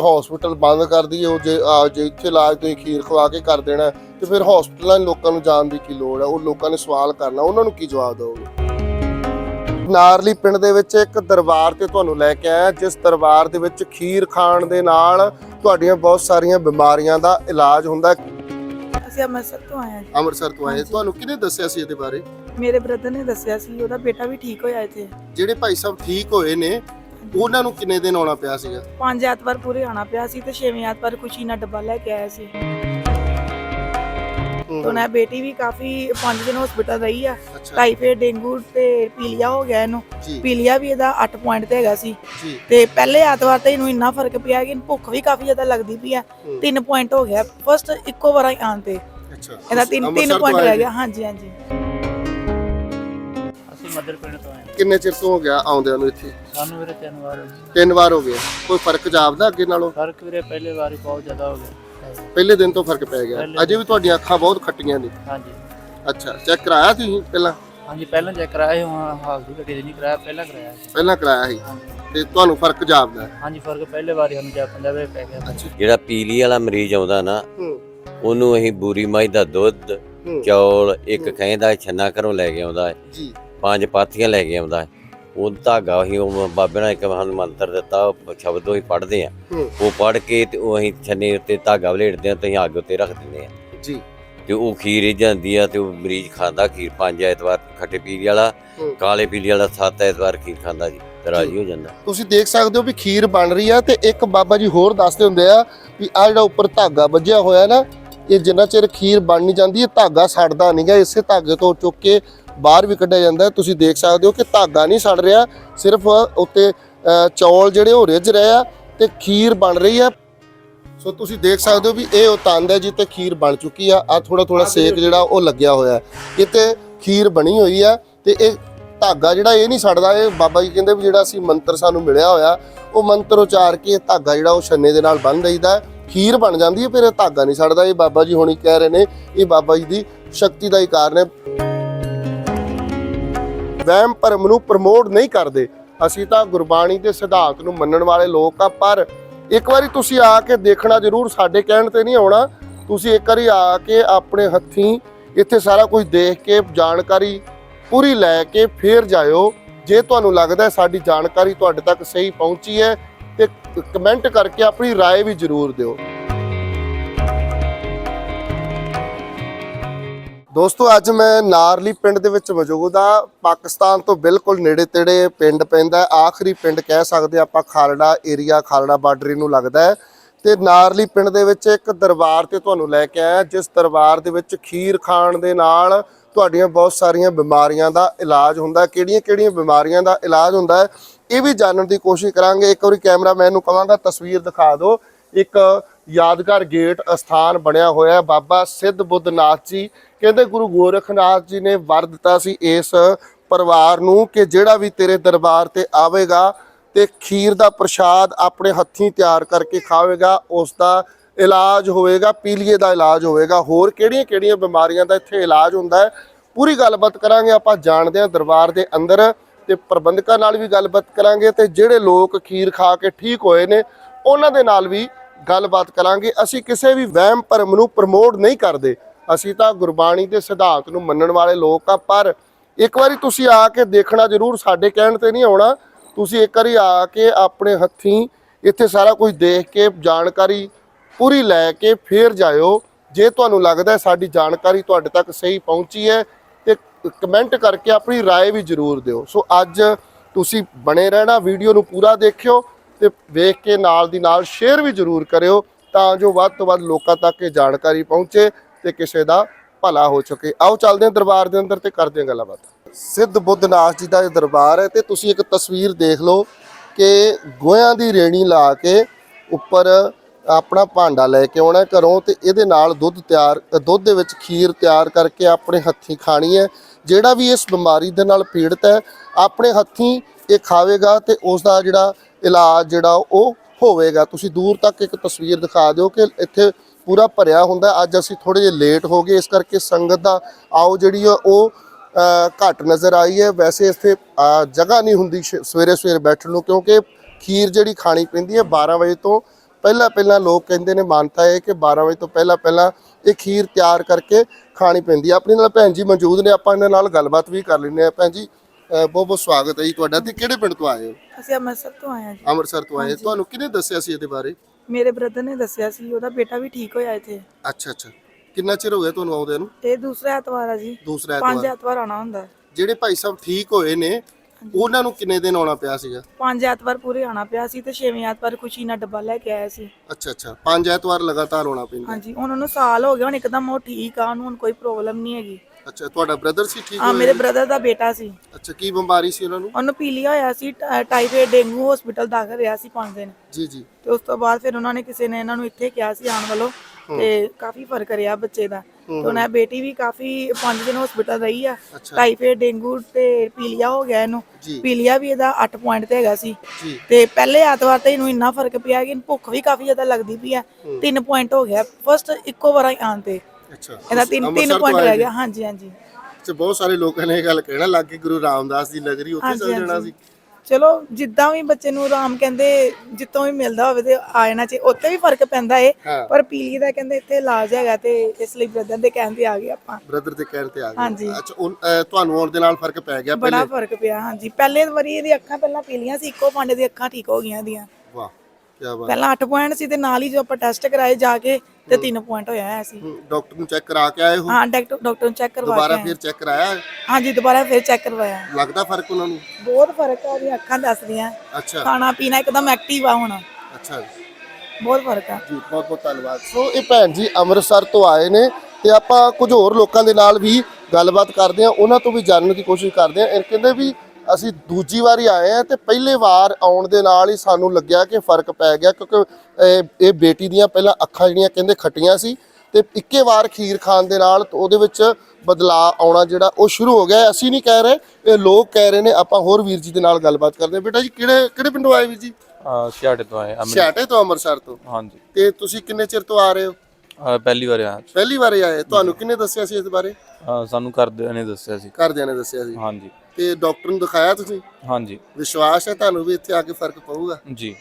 Hospital ਬੰਦ ਕਰ ਦਈਏ ਉਹ ਜੇ ਆ ਜੇ ਇੱਥੇ ਇਲਾਜ ਤੁਸੀਂ ਖੀਰ ਖਵਾ ਕੇ ਕਰ ਦੇਣਾ ਤੇ ਫਿਰ ਹਸਪੀਟਲਾਂ ਲੋਕਾਂ ਨੂੰ ਜਾਣ ਦੀ ਕੀ ਲੋੜ ਹੈ ਉਹ ਲੋਕਾਂ ਨੇ ਸਵਾਲ ਕਰਨਾ ਉਹਨਾਂ ਨੂੰ ਕੀ ਜਵਾਬ ਦਿਓਗੇ ਨਾਰਲੀ ਪਿੰਡ ਦੇ ਵਿੱਚ ਇੱਕ ਦਰਬਾਰ ਤੇ ਤੁਹਾਨੂੰ ਲੈ ਕੇ ਆਇਆ ਜਿਸ ਦਰਬਾਰ ਦੇ ਵਿੱਚ ਖੀਰ ਖਾਣ ਦੇ ਨਾਲ ਤੁਹਾਡੀਆਂ ਬਹੁਤ ਸਾਰੀਆਂ ਬਿਮਾਰੀਆਂ ਦਾ ਇਲਾਜ ਹੁੰਦਾ। ਅਸੀਂ ਅੰਮ੍ਰਿਤਸਰ ਤੋਂ ਆਏ ਹਾਂ ਜੀ। ਅੰਮ੍ਰਿਤਸਰ ਤੋਂ ਆਏ। ਤੁਹਾਨੂੰ ਕਿਹਨੇ ਦੱਸਿਆ ਸੀ ਇਹਦੇ ਬਾਰੇ ਮੇਰੇ ਬ੍ਰਦਰ ਨੇ ਦੱਸਿਆ ਸੀ ਉਹਦਾ ਬੇਟਾ ਵੀ ਠੀਕ ਹੋਇਆ ਇੱਥੇ ਜਿਹੜੇ ਭਾਈ ਸਾਹਿਬ ਠੀਕ ਹੋਏ ਨੇ ਉਹਨਾਂ ਨੂੰ ਕਿੰਨੇ ਦਿਨ ਆਉਣਾ ਪਿਆ ਸੀਗਾ? ਪੰਜ ਐਤਵਾਰ ਪੂਰੇ ਆਣਾ ਪਿਆ ਸੀ ਤੇ ਛੇਵੇਂ ਐਤਵਾਰ ਖੁਸ਼ੀ ਨਾਲ ਡੱਬਾ ਲੈ ਕੇ ਆਇਆ ਸੀ। ਤੇ ਉਹਨਾਂ ਦੀ ਬੇਟੀ ਵੀ ਕਾਫੀ ਪੰਜ ਦਿਨ ਹਸਪੀਟਲ ਰਹੀ ਆ। ਟਾਈਫਾਇਡ ਡੇਂਗੂ ਤੇ ਪੀਲੀਆ ਹੋ ਗਿਆ ਇਹਨੂੰ। ਪੀਲੀਆ ਵੀ ਇਹਦਾ 8 ਪੁਆਇੰਟ ਤੇ ਹੈਗਾ ਸੀ। ਤੇ ਪਹਿਲੇ ਐਤਵਾਰ ਤੇ ਇਹਨੂੰ ਇੰਨਾ ਫ਼ਰਕ ਪਿਆ ਕਿ ਭੁੱਖ ਵੀ ਕਾਫੀ ਜ਼ਿਆਦਾ ਲੱਗਦੀ ਪਈ ਆ। ਹੂੰ। 3 ਪੁਆਇੰਟ ਹੋ ਗਿਆ। ਫਸਟ ਇੱਕੋ ਵਾਰ ਆਣ ਤੇ। ਅੱਛਾ। ਇਹਦਾ 3 ਅੰਮ੍ਰਿਤਸਰ 3 ਤੋਂ ਪੁਆਇੰਟ ਰਹਿ। ਗਿਆ। ਹਾਂਜੀ ਹਾਂਜੀ। ਅਸੀਂ ਮਦਰ ਪਿੰਡ ਤੋਂ। ਕਿੰਨੇ ਚਿਰ ਤੋਂ ਹੋ ਗਿਆ ਆਉਂਦਿਆਂ ਨੂੰ ਇੱਥੇ? ਸਾਨੂੰ ਵੀਰੇ ਤਿੰਨ ਵਾਰ ਹੋ ਗਏ। ਤਿੰਨ ਵਾਰ ਹੋ ਗਏ। ਕੋਈ ਫ਼ਰਕ ਜਾਪਦਾ ਅੱਗੇ ਨਾਲੋਂ? ਫ਼ਰਕ ਵੀਰੇ ਪਹਿਲੇ ਵਾਰੀ ਬਹੁਤ ਜ਼ਿਆਦਾ ਹੋ ਗਿਆ। ਪਹਿਲੇ ਦਿਨ ਤੋਂ ਫ਼ਰਕ ਪੈ ਗਿਆ। ਅਜੇ ਵੀ ਤੁਹਾਡੀਆਂ ਅੱਖਾਂ ਬਹੁਤ ਖੱਟੀਆਂ ਨੇ। ਹਾਂਜੀ। ਅੱਛਾ ਚੈੱਕ ਕਰਾਇਆ ਤੁਸੀਂ ਪਹਿਲਾਂ? ਹਾਂਜੀ ਪਹਿਲਾਂ ਚੈੱਕ ਕਰਾਇਆ ਹੁਣ ਹਾਲ ਦੀ ਘਟੀ ਨਹੀਂ ਕਰਾਇਆ ਪਹਿਲਾਂ ਕਰਾਇਆ ਸੀ। ਪਹਿਲਾਂ ਕਰਾਇਆ ਸੀ। ਤੇ ਤੁਹਾਨੂੰ ਫ਼ਰਕ ਜਾਪਦਾ? ਹਾਂਜੀ ਫ਼ਰਕ ਪਹਿਲੇ ਵਾਰੀ ਸਾਨੂੰ ਜਾ ਰੁਪਏ ਪੈ ਗਿਆ ਅੱਛਾ। ਜਿਹੜਾ ਪੀਲੀ ਵਾਲਾ ਮਰੀਜ਼ ਆਉਂਦਾ ਨਾ ਹੂੰ। ਉਹਨੂੰ ਅਸੀਂ ਬੂਰੀ ਮੱਝ ਦਾ ਦੁੱਧ ਹੂੰ। ਚੌਲ ਇੱਕ ਕਹਿੰਦਾ ਛੰਨਾ ਘਰੋਂ ਲੈ ਕੇ ਆਉਂਦਾ। ਹੈ ਜੀ। ਪੰਜ ਪਾਥੀਆਂ ਲੈ ਕੇ ਆਉਂਦਾ। ਉਹ ਧਾਗਾ ਉਹ ਬਾਬੇ ਨੇ ਇੱਕ ਸਾਨੂੰ ਮੰਤਰ ਦਿੱਤਾ ਉਹ ਸ਼ਬਦ ਉਹ ਹੀ ਪੜ੍ਹਦੇ ਆ। ਉਹ ਪੜ੍ਹ ਕੇ ਤੇ ਉਹ ਅਸੀਂ ਛੰਨੇ ਉੱਤੇ ਧਾਗਾ ਵਲੇਟਦੇ ਆ ਤੇ ਅਸੀਂ ਅੱਗ ਉੱਤੇ ਰੱਖ ਦਿੰਦੇ ਆ। ਜੀ। ਤੇ ਉਹ ਖੀਰ ਹੀ ਜਾਂਦੀ ਆ ਤੇ ਉਹ ਮਰੀਜ਼ ਖਾਂਦਾ ਖੀਰ ਪੰਜ ਐਤਵਾਰ ਖੱਟੇ ਪੀਲੀ ਵਾਲਾ। ਕਾਲੇ ਪੀਲੀ ਵਾਲਾ ਸੱਤ ਐਤਵਾਰ ਖੀਰ ਖਾਂਦਾ ਜੀ ਤੇ ਰਾਜੀ ਹੋ ਜਾਂਦਾ। ਤੁਸੀਂ ਦੇਖ ਸਕਦੇ ਹੋ ਵੀ ਖੀਰ ਬਣ ਰਹੀ ਆ ਤੇ ਇੱਕ ਬਾਬਾ ਜੀ ਹੋਰ ਦੱਸਦੇ ਹੁੰਦੇ ਆ ਵੀ ਆ ਜਿਹੜਾ ਉੱਪਰ ਧਾਗਾ ਵੱਜਿਆ ਹੋਇਆ ਨਾ ਇਹ ਜਿੰਨਾ ਚਿਰ ਖੀਰ ਬਣ ਨਹੀਂ ਜਾਂਦੀ ਇਹ ਧਾਗਾ ਸੜਦਾ ਨਹੀਂਗਾ ਇਸੇ ਧਾਗੇ ਤੋਂ ਚੁੱਕ ਕੇ ਬਾਹਰ ਵੀ ਕੱਢਿਆ ਜਾਂਦਾ ਹੈ। ਤੁਸੀਂ ਦੇਖ ਸਕਦੇ ਹੋ ਕਿ ਧਾਗਾ ਨਹੀਂ ਸੜ ਰਿਹਾ ਸਿਰਫ ਉੱਤੇ ਚੌਲ ਜਿਹੜੇ ਹੋ ਰਿੱਝ ਰਹੇ ਆ ਤੇ ਖੀਰ ਬਣ ਰਹੀ ਆ। ਸੋ ਤੁਸੀਂ ਦੇਖ ਸਕਦੇ ਹੋ ਵੀ ਇਹ ਉਹ ਤੰਦ ਹੈ ਜਿੱਤੇ ਖੀਰ ਬਣ ਚੁੱਕੀ ਆ। ਆ ਥੋੜਾ ਥੋੜਾ ਸੇਕ ਜਿਹੜਾ ਉਹ ਲੱਗਿਆ ਹੋਇਆ ਹੈ। ਕਿਤੇ ਖੀਰ ਬਣੀ ਹੋਈ ਆ ਤੇ ਇਹ ਧਾਗਾ ਜਿਹੜਾ ਇਹ ਨਹੀਂ ਸੜਦਾ। ਇਹ ਬਾਬਾ ਜੀ ਕਹਿੰਦੇ ਵੀ ਜਿਹੜਾ ਅਸੀਂ ਮੰਤਰ ਸਾਨੂੰ ਮਿਲਿਆ ਹੋਇਆ ਉਹ ਮੰਤਰ ਉਚਾਰ ਕੇ ਇਹ ਧਾਗਾ ਜਿਹੜਾ ਉਹ ਛੰਨੇ ਦੇ ਨਾਲ ਬੰਨ ਦਈਦਾ ਹੈ। ਖੀਰ ਬਣ ਜਾਂਦੀ ਹੈ ਫਿਰ ਇਹ ਧਾਗਾ ਨਹੀਂ ਸੜਦਾ। ਇਹ ਬਾਬਾ ਜੀ ਹੁਣੀ ਕਹਿ ਰਹੇ ਨੇ ਇਹ ਬਾਬਾ ਜੀ ਦੀ ਸ਼ਕਤੀ ਦਾ ਹੀ ਕਾਰਨ ਹੈ। ਵਹਿਮ ਭਰਮ ਨੂੰ ਪ੍ਰਮੋਟ ਨਹੀਂ ਕਰਦੇ ਅਸੀਂ ਤਾਂ ਗੁਰਬਾਣੀ ਦੇ ਸਿਧਾਂਤ ਨੂੰ ਮੰਨਣ ਵਾਲੇ ਲੋਕ ਆ ਪਰ ਇੱਕ ਵਾਰੀ ਤੁਸੀਂ ਆ ਕੇ ਦੇਖਣਾ ਜ਼ਰੂਰ ਸਾਡੇ ਕਹਿਣ ਤੇ ਨਹੀਂ ਆਉਣਾ ਤੁਸੀਂ ਇੱਕ ਵਾਰੀ ਆ ਕੇ ਆਪਣੇ ਹੱਥੀਂ ਇੱਥੇ ਸਾਰਾ ਕੁਝ ਦੇਖ ਕੇ ਜਾਣਕਾਰੀ ਪੂਰੀ ਲੈ ਕੇ ਫੇਰ ਜਾਇਓ ਜੇ ਤੁਹਾਨੂੰ ਲੱਗਦਾ ਹੈ ਸਾਡੀ ਜਾਣਕਾਰੀ ਤੁਹਾਡੇ ਤੱਕ ਸਹੀ ਪਹੁੰਚੀ ਹੈ ਤੇ ਕਮੈਂਟ ਕਰਕੇ ਆਪਣੀ رائے ਵੀ ਜ਼ਰੂਰ ਦਿਓ ਦੋਸਤੋ, ਅੱਜ ਮੈਂ ਨਾਰਲੀ ਪਿੰਡ ਦੇ ਵਿੱਚ ਮੌਜੂਦ ਆ ਪਾਕਿਸਤਾਨ ਤੋਂ ਬਿਲਕੁਲ ਨੇੜੇ ਤੇੜੇ ਪਿੰਡ ਪੈਂਦਾ ਆਖਰੀ ਪਿੰਡ ਕਹਿ ਸਕਦੇ ਆਪਾਂ ਖਾਲੜਾ ਏਰੀਆ, ਖਾਲੜਾ ਬਾਰਡਰ ਨੂੰ ਲੱਗਦਾ ਹੈ। ਤੇ ਨਾਰਲੀ ਪਿੰਡ ਦੇ ਵਿੱਚ ਇੱਕ ਦਰਬਾਰ ਤੇ ਤੁਹਾਨੂੰ ਲੈ ਕੇ ਆਇਆ। ਜਿਸ ਦਰਬਾਰ ਦੇ ਵਿੱਚ ਖੀਰ ਖਾਣ ਦੇ ਨਾਲ ਤੁਹਾਡੀਆਂ ਬਹੁਤ ਸਾਰੀਆਂ ਬਿਮਾਰੀਆਂ ਦਾ ਇਲਾਜ ਹੁੰਦਾ ਕਿਹੜੀਆਂ-ਕਿਹੜੀਆਂ ਬਿਮਾਰੀਆਂ ਦਾ ਇਲਾਜ ਹੁੰਦਾ ਇਹ ਵੀ ਜਾਣਨ ਦੀ ਕੋਸ਼ਿਸ਼ ਕਰਾਂਗੇ। ਇੱਕ ਵਾਰੀ ਕੈਮਰਾਮੈਨ ਨੂੰ ਕਹਾਂਗਾ ਤਸਵੀਰ ਦਿਖਾ ਦਿਓ। ਇੱਕ ਯਾਦਗਾਰ ਗੇਟ ਅਸਥਾਨ ਬਣਿਆ ਹੋਇਆ ਹੈ। ਬਾਬਾ ਸਿੱਧ ਬੁੱਧਨਾਥ ਜੀ ਕਹਿੰਦੇ ਗੁਰੂ ਗੋਰਖਨਾਥ ਜੀ ਨੇ ਵਰ ਦਿੱਤਾ ਸੀ ਇਸ ਪਰਿਵਾਰ ਨੂੰ ਕਿ ਜਿਹੜਾ ਵੀ ਤੇਰੇ ਦਰਬਾਰ ਤੇ ਆਵੇਗਾ ਤੇ ਖੀਰ ਦਾ ਪ੍ਰਸ਼ਾਦ ਆਪਣੇ ਹੱਥੀਂ ਤਿਆਰ ਕਰਕੇ ਖਾਵੇਗਾ ਉਸ ਦਾ ਇਲਾਜ ਹੋਵੇਗਾ, ਪੀਲੀਏ ਦਾ ਇਲਾਜ ਹੋਵੇਗਾ। ਹੋਰ ਕਿਹੜੀਆਂ-ਕਿਹੜੀਆਂ ਬਿਮਾਰੀਆਂ ਦਾ ਇੱਥੇ ਇਲਾਜ ਹੁੰਦਾ ਹੈ? ਪੂਰੀ ਗੱਲਬਾਤ ਕਰਾਂਗੇ, ਆਪਾਂ ਜਾਣਦੇ ਹਾਂ ਦਰਬਾਰ ਦੇ ਅੰਦਰ ਤੇ ਪ੍ਰਬੰਧਕਾਂ ਨਾਲ ਵੀ ਗੱਲਬਾਤ ਕਰਾਂਗੇ ਤੇ ਜਿਹੜੇ ਲੋਕ ਖੀਰ ਖਾ ਕੇ ਠੀਕ ਹੋਏ ਨੇ, ਉਹਨਾਂ ਦੇ ਨਾਲ ਵੀ ਗੱਲਬਾਤ ਕਰਾਂਗੇ। ਅਸੀਂ ਕਿਸੇ ਵੀ ਵਹਿਮ ਭਰਮ ਨੂੰ ਪ੍ਰਮੋਟ ਨਹੀਂ ਕਰਦੇ। ਅਸੀਂ ਤਾਂ ਗੁਰਬਾਣੀ ਦੇ ਸਿਧਾਂਤ ਨੂੰ ਮੰਨਣ ਵਾਲੇ ਲੋਕ ਆ ਪਰ ਇੱਕ ਵਾਰੀ ਤੁਸੀਂ ਆ ਕੇ ਦੇਖਣਾ ਜ਼ਰੂਰ ਸਾਡੇ ਕਹਿਣ ਤੇ ਨਹੀਂ ਆਉਣਾ ਤੁਸੀਂ ਇੱਕ ਵਾਰੀ ਆ ਕੇ ਆਪਣੇ ਹੱਥੀਂ ਇੱਥੇ ਸਾਰਾ ਕੁਝ ਦੇਖ ਕੇ ਜਾਣਕਾਰੀ ਪੂਰੀ ਲੈ ਕੇ ਫੇਰ ਜਾਇਓ ਜੇ ਤੁਹਾਨੂੰ ਲੱਗਦਾ ਹੈ ਸਾਡੀ ਜਾਣਕਾਰੀ ਤੁਹਾਡੇ ਤੱਕ ਸਹੀ ਪਹੁੰਚੀ ਹੈ ਤੇ ਕਮੈਂਟ ਕਰਕੇ ਆਪਣੀ رائے ਵੀ ਜ਼ਰੂਰ ਦਿਓ ਸੋ ਅੱਜ ਤੁਸੀਂ ਬਣੇ ਰਹਿਣਾ ਵੀਡੀਓ ਨੂੰ ਪੂਰਾ ਦੇਖਿਓ ਤੇ ਵੇਖ ਕੇ ਨਾਲ ਦੀ ਨਾਲ ਸ਼ੇਅਰ ਵੀ ਜ਼ਰੂਰ ਕਰਿਓ ਤਾਂ ਜੋ ਵੱਧ ਤੋਂ ਵੱਧ ਲੋਕਾਂ ਤੱਕ ਇਹ ਜਾਣਕਾਰੀ ਪਹੁੰਚੇ ਤੇ ਕਿਸੇ ਦਾ ਭਲਾ ਹੋ ਸਕੇ ਆਓ ਚੱਲਦੇ ਹਾਂ ਦਰਬਾਰ ਦੇ ਅੰਦਰ ਤੇ ਕਰਦੇ ਹਾਂ ਗੱਲਬਾਤ। ਸਿੱਧ ਬੁੱਧਨਾਥ ਜੀ ਦਾ ਇਹ ਦਰਬਾਰ ਹੈ ਤੇ ਤੁਸੀਂ ਇੱਕ ਤਸਵੀਰ ਦੇਖ ਲਓ ਕਿ ਗੋਹਿਆਂ ਦੀ ਰੇਣੀ ਲਾ ਕੇ ਉੱਪਰ ਆਪਣਾ ਭਾਂਡਾ ਲੈ ਕੇ ਆਉਣਾ ਘਰੋਂ ਤੇ ਇਹਦੇ ਨਾਲ ਦੁੱਧ ਤਿਆਰ, ਦੁੱਧ ਦੇ ਵਿੱਚ ਖੀਰ ਤਿਆਰ ਕਰਕੇ ਆਪਣੇ ਹੱਥੀਂ ਖਾਣੀ ਹੈ। ਜਿਹੜਾ ਵੀ ਇਸ ਬਿਮਾਰੀ ਦੇ ਨਾਲ ਪੀੜਤ ਹੈ, ਆਪਣੇ ਹੱਥੀਂ ਇਹ ਖਾਵੇਗਾ ਤੇ ਉਸ ਦਾ ਜਿਹੜਾ ਇਲਾਜ ਜਿਹੜਾ ਉਹ ਹੋਵੇਗਾ। ਤੁਸੀਂ ਦੂਰ ਤੱਕ ਇੱਕ ਤਸਵੀਰ ਦਿਖਾ ਦਿਓ ਕਿ ਇੱਥੇ ਪੂਰਾ ਭਰਿਆ ਹੁੰਦਾ। ਅੱਜ ਅਸੀਂ ਥੋੜੇ ਜਿਹਾ ਲੇਟ ਹੋ ਗਏ ਇਸ ਕਰਕੇ ਸੰਗਤ ਦਾ ਆਓ ਜਿਹੜੀ ਆ ਉਹ ਘੱਟ ਨਜ਼ਰ ਆਈ ਹੈ। ਵੈਸੇ ਇੱਥੇ ਜਗ੍ਹਾ ਨਹੀਂ ਹੁੰਦੀ ਸਵੇਰੇ ਸਵੇਰੇ ਬੈਠਣ ਨੂੰ ਕਿਉਂਕਿ ਖੀਰ ਜਿਹੜੀ ਖਾਣੀ ਪੈਂਦੀ ਹੈ 12 ਵਜੇ ਤੋਂ ਪਹਿਲਾਂ ਪਹਿਲਾਂ ਲੋਕ ਕਹਿੰਦੇ ਨੇ ਮਾਨਤਾ ਹੈ ਕਿ 12 ਵਜੇ ਤੋਂ ਪਹਿਲਾਂ ਪਹਿਲਾਂ ਇਹ ਖੀਰ ਤਿਆਰ ਕਰਕੇ ਖਾਣੀ ਪੈਂਦੀ ਹੈ। ਆਪਣੇ ਨਾਲ ਭੈਣ ਜੀ ਮੌਜੂਦ ਨੇ ਆਪਾਂ ਇਹਨਾਂ ਨਾਲ ਗੱਲਬਾਤ ਵੀ ਕਰ ਲੈਂਦੇ ਆ ਭੈਣ ਜੀ ਬਹੁਤ ਬਹੁਤ ਸਵਾਗਤ ਹੈ ਜੀ ਤੁਹਾਡਾ। ਤੇ ਕਿਹੜੇ ਪਿੰਡ ਤੋਂ ਆਏ ਹੋ? ਅਸੀਂ ਅੰਮ੍ਰਿਤਸਰ ਤੋਂ ਆਏ ਹਾਂ ਜੀ। ਅੰਮ੍ਰਿਤਸਰ ਤੋਂ ਆਏ। ਤੁਹਾਨੂੰ ਕਿਹਨੇ ਦੱਸਿਆ ਸੀ ਇਹਦੇ ਬਾਰੇ? ਮੇਰੇ ਬ੍ਰਦਰ ਨੇ ਦੱਸਿਆ ਸੀ ਉਹਦਾ ਬੇਟਾ ਵੀ ਠੀਕ ਹੋਇਆ ਇੱਥੇ। ਅੱਛਾ ਅੱਛਾ। ਕਿੰਨਾ ਚਿਰ ਹੋ ਗਿਆ ਤੁਹਾਨੂੰ ਆਉਂਦੇ ਨੂੰ? ਇਹ ਦੂਸਰਾ ਐਤਵਾਰ ਆ ਜੀ। ਦੂਸਰਾ ਪੰਜ ਐਤਵਾਰ ਐਤਵਾਰ ਆਉਣਾ ਹੁੰਦਾ। ਜਿਹੜੇ ਭਾਈ ਸਾਹਿਬ ਠੀਕ ਹੋਏ ਨੇ ਉਹਨਾਂ ਨੂੰ ਕਿੰਨੇ ਦਿਨ ਆਉਣਾ ਪਿਆ ਸੀਗਾ? ਪੰਜ ਐਤਵਾਰ ਪੂਰੇ ਆਉਣਾ ਪਿਆ ਸੀ ਤੇ ਛੇਵੇਂ ਐਤਵਾਰ ਖੁਸ਼ੀ ਨਾਲ ਡੱਬਾ ਲੈ ਕੇ ਆਇਆ ਸੀ। ਅੱਛਾ ਅੱਛਾ। ਪੰਜ ਐਤਵਾਰ ਲਗਾਤਾਰ ਆਉਣਾ ਪੈਂਦਾ। ਹਾਂਜੀ ਉਹਨੂੰ ਸਾਲ ਹੋ ਗਿਆ ਹੁਣ ਇੱਕਦਮ ਉਹ ਠੀਕ ਆ ਉਹਨੂੰ ਹੁਣ ਕੋਈ ਪ੍ਰੋਬਲਮ ਨਹੀਂ ਹੈਗੀ। ਅੱਛਾ ਤੁਹਾਡਾ ਬ੍ਰਦਰ ਸੀ ਠੀਕ ਆ ਹੋਇਆ ਮੇਰੇ ਬ੍ਰਦਰ ਦਾ ਬੇਟਾ ਸੀ। ਅੱਛਾ ਕੀ ਬਿਮਾਰੀ ਸੀ ਉਹਨਾਂ ਨੂੰ? ਉਹਨੂੰ ਪੀਲੀਆ ਹੋਇਆ ਸੀ ਟਾ- ਟਾਈਫਾਇਡ ਡੇਂਗੂ ਹਸਪੀਟਲ ਦਾਖਲ ਰਿਹਾ ਸੀ 5 ਦਿਨ। ਜੀ ਜੀ। ਤੇ ਉਸ ਤੋਂ ਬਾਅਦ ਫਿਰ ਉਹਨਾਂ ਨੇ ਕਿਸੇ ਨੇ ਇਹਨਾਂ ਨੂੰ ਇੱਥੇ ਕਿਹਾ ਸੀ ਆਉਣ ਵੱਲੋਂ ਤੇ ਕਾਫੀ ਫ਼ਰਕ ਰਿਹਾ ਬੱਚੇ ਦਾ। ਤੇ ਉਹਨਾਂ ਦੀ ਬੇਟੀ ਵੀ ਕਾਫੀ 5 ਦਿਨ ਹਸਪੀਟਲ ਰਹੀ ਆ। ਅੱਛਾ। ਟਾਈਫਾਇਡ ਡੇਂਗੂ ਤੇ ਪੀਲੀਆ ਹੋ ਗਿਆ ਇਹਨੂੰ। ਜੀ। ਪੀਲੀਆ ਵੀ ਇਹਦਾ 8 ਪੁਆਇੰਟ ਤੇ ਹੈਗਾ ਸੀ। ਜੀ। ਤੇ ਪਹਿਲੇ ਐਤਵਾਰ ਤੇ ਇਹਨੂੰ ਇੰਨਾ ਫ਼ਰਕ ਪਿਆ ਕਿ ਇਹਨੂੰ ਭੁੱਖ ਵੀ ਕਾਫੀ ਜ਼ਿਆਦਾ ਲੱਗਦੀ ਪਈ ਆ। 3 ਪੁਆਇੰਟ ਹੋ ਗਿਆ। ਫਸਟ ਇੱਕੋ ਵਾਰ ਆਣ ਤੇ। ਅੱਛਾ। ਇਹਦਾ 3 ਅੰਮ੍ਰਿਤਸਰ 3 ਤੋਂ ਪੁਆਇੰਟ ਰਹਿ? ਗਿਆ। ਹਾਂਜੀ ਹਾਂਜੀ। ਅੱਛਾ ਬਹੁਤ ਸਾਰੇ ਲੋਕਾਂ ਨੇ ਇਹ ਗੱਲ ਕਹਿਣਾ ਲੱਗ ਗਈ ਗੁਰੂ ਰਾਮਦਾਸ ਦੀ ਨਗਰੀ ਉੱਥੇ ਚੱਲ ਜਾਣਾ। ਸੀ। ਚਲੋ ਜਿੱਦਾਂ ਵੀ ਬੱਚੇ ਨੂੰ ਆਰਾਮ ਕਹਿੰਦੇ ਜਿੱਤੋਂ ਵੀ ਮਿਲਦਾ ਹੋਵੇ ਤੇ ਆ ਜਾਣਾ ਚਾਹੀਦਾ ਉੱਥੇ ਵੀ ਫ਼ਰਕ ਪੈਂਦਾ ਏ। ਪਰ ਪੀਲੀ ਦਾ ਕਹਿੰਦੇ ਇੱਥੇ ਇਲਾਜ ਹੈਗਾ ਤੇ ਇਸ ਲਈ ਬ੍ਰਦਰ ਦੇ ਕਹਿਣ ਤੇ ਆ ਗਏ ਆਪਾਂ। ਬ੍ਰਦਰ ਦੇ ਕਹਿਣ ਤੇ ਆ ਗਏ। ਹਾਂਜੀ। ਅੱਛਾ ਤੁਹਾਨੂੰ ਆਉਣ ਦੇ ਨਾਲ ਫ਼ਰਕ ਪੈ ਗਿਆ ਬੜਾ ਪਹਿਲੇ? ਫ਼ਰਕ ਪਿਆ ਹਾਂਜੀ। ਪਹਿਲੇ ਵਾਰੀ ਇਹਦੀ ਅੱਖਾਂ ਪਹਿਲਾਂ ਪੀਲੀਆਂ ਸੀ ਇੱਕੋ ਪਾਂਡੇ ਦੀ ਅੱਖਾਂ ਠੀਕ ਹੋ ਗਈਆਂ ਇਹਦੀਆਂ। ਵਾਹ। ਬਾਤ। ਪਹਿਲਾਂ 8 ਪੁਆਇੰਟ ਸੀ ਤੇ ਨਾਲ ਹੀ ਜੋ ਆਪਾਂ ਟੈਸਟ ਕਰਾਏ ਜਾ ਕੇ ਤੇ 3 ਪੁਆਇੰਟ ਹੋਇਆ ਹੋਇਆ ਸੀ। ਹੂੰ, ਡਾਕਟਰ ਨੂੰ ਚੈੱਕ ਕਰਾ ਕੇ ਆਏ ਹੋ? ਹਾਂ ਡਾਕਟਰ ਡਾਕਟਰ ਨੂੰ ਚੈੱਕ ਕਰਵਾ ਦੁਬਾਰਾ ਕੇ ਫਿਰ ਚੈੱਕ ਕਰਾਇਆ। ਹਾਂਜੀ ਦੁਬਾਰਾ ਫਿਰ ਚੈੱਕ ਕਰਵਾਇਆ। ਲੱਗਦਾ ਫ਼ਰਕ ਉਹਨਾਂ ਨੂੰ? ਬਹੁਤ ਫ਼ਰਕ ਆ ਉਹਦੀਆਂ ਅੱਖਾਂ ਦੱਸਦੀਆਂ। ਅੱਛਾ। ਖਾਣਾ ਪੀਣਾ ਇੱਕਦਮ ਐਕਟਿਵ ਆ ਹੁਣ। ਅੱਛਾ ਬਹੁਤ ਫ਼ਰਕ ਆ। ਜੀ ਬਹੁਤ ਬਹੁਤ ਧੰਨਵਾਦ। ਸੋ ਇਹ ਭੈਣ ਜੀ ਅੰਮ੍ਰਿਤਸਰ ਤੋਂ ਆਏ ਨੇ ਤੇ ਆਪਾਂ ਕੁਝ ਹੋਰ ਲੋਕਾਂ ਦੇ ਨਾਲ ਵੀ ਗੱਲਬਾਤ ਕਰਦੇ ਹਾਂ। ਉਹਨਾਂ ਤੋਂ ਵੀ ਜਾਣਨ ਦੀ ਕੋਸ਼ਿਸ਼ ਕਰਦੇ ਹਾਂ। ਇਹ ਕਹਿੰਦੇ ਵੀ ਅਸੀਂ ਦੂਜੀ ਵਾਰੀ ਆਏ ਆ ਤੇ ਪਹਿਲੇ ਵਾਰ ਆਉਣ ਦੇ ਨਾਲ ਹੀ ਸਾਨੂੰ ਲੱਗਿਆ ਕਿ ਫ਼ਰਕ ਪੈ ਗਿਆ ਕਿਉਂਕਿ ਇਹ- ਬੇਟੀ ਦੀਆਂ ਪਹਿਲਾਂ ਅੱਖਾਂ ਜਿਹੜੀਆਂ ਕਹਿੰਦੇ ਖੱਟੀਆਂ ਸੀ ਤੇ ਇੱਕੇ ਵਾਰ ਖੀਰ ਖਾਣ ਦੇ ਨਾਲ ਉਹਦੇ ਵਿੱਚ ਬਦਲਾਅ ਆਉਣਾ ਜਿਹੜਾ ਉਹ ਸ਼ੁਰੂ ਹੋ ਗਿਆ। ਅਸੀਂ ਨਹੀਂ ਕਹਿ ਰਹੇ ਇਹ ਲੋਕ ਕਹਿ ਰਹੇ ਨੇ ਆਪਾਂ ਹੋਰ ਵੀਰ ਜੀ ਦੇ ਨਾਲ ਗੱਲਬਾਤ ਕਰਦੇ ਬੇਟਾ ਜੀ ਕਿਹੜੇ ਕਿਹੜੇ ਪਿੰਡੋਂ ਆਏ ਵੀਰ ਜੀ? ਛਿਆਟੇ ਤੋਂ ਆਏ ਛਾਟੇ ਤੋਂ ਅੰਮ੍ਰਿਤਸਰ ਤੋਂ। ਹਾਂਜੀ। ਤੇ ਤੁਸੀਂ ਕਿੰਨੇ ਚਿਰ ਤੋਂ ਆ ਰਹੇ ਹੋ? ਅਹ ਪਹਿਲੀ ਵਾਰ ਆਇਆ। ਪਹਿਲੀ ਵਾਰ ਹੀ। ਆਏ ਤੁਹਾਨੂੰ ਕਿਹਨੇ ਦੱਸਿਆ ਸੀ ਇਸ ਬਾਰੇ? ਸਾਨੂੰ ਘਰਦਿਆਂ ਨੇ ਦੱਸਿਆ ਸੀ। ਘਰਦਿਆਂ ਨੇ ਦੱਸਿਆ ਸੀ। ਹਾਂਜੀ। ਤੇ ਡਾਕਟਰ ਨੂੰ ਦਿਖਾਇਆ ਤੁਸੀਂ? ਹਾਂਜੀ। ਵਿਸ਼ਵਾਸ ਹੈ ਤੁਹਾਨੂੰ ਵੀ ਇੱਥੇ ਆ ਕੇ ਫ਼ਰਕ ਪਊਗਾ? ਜੀ।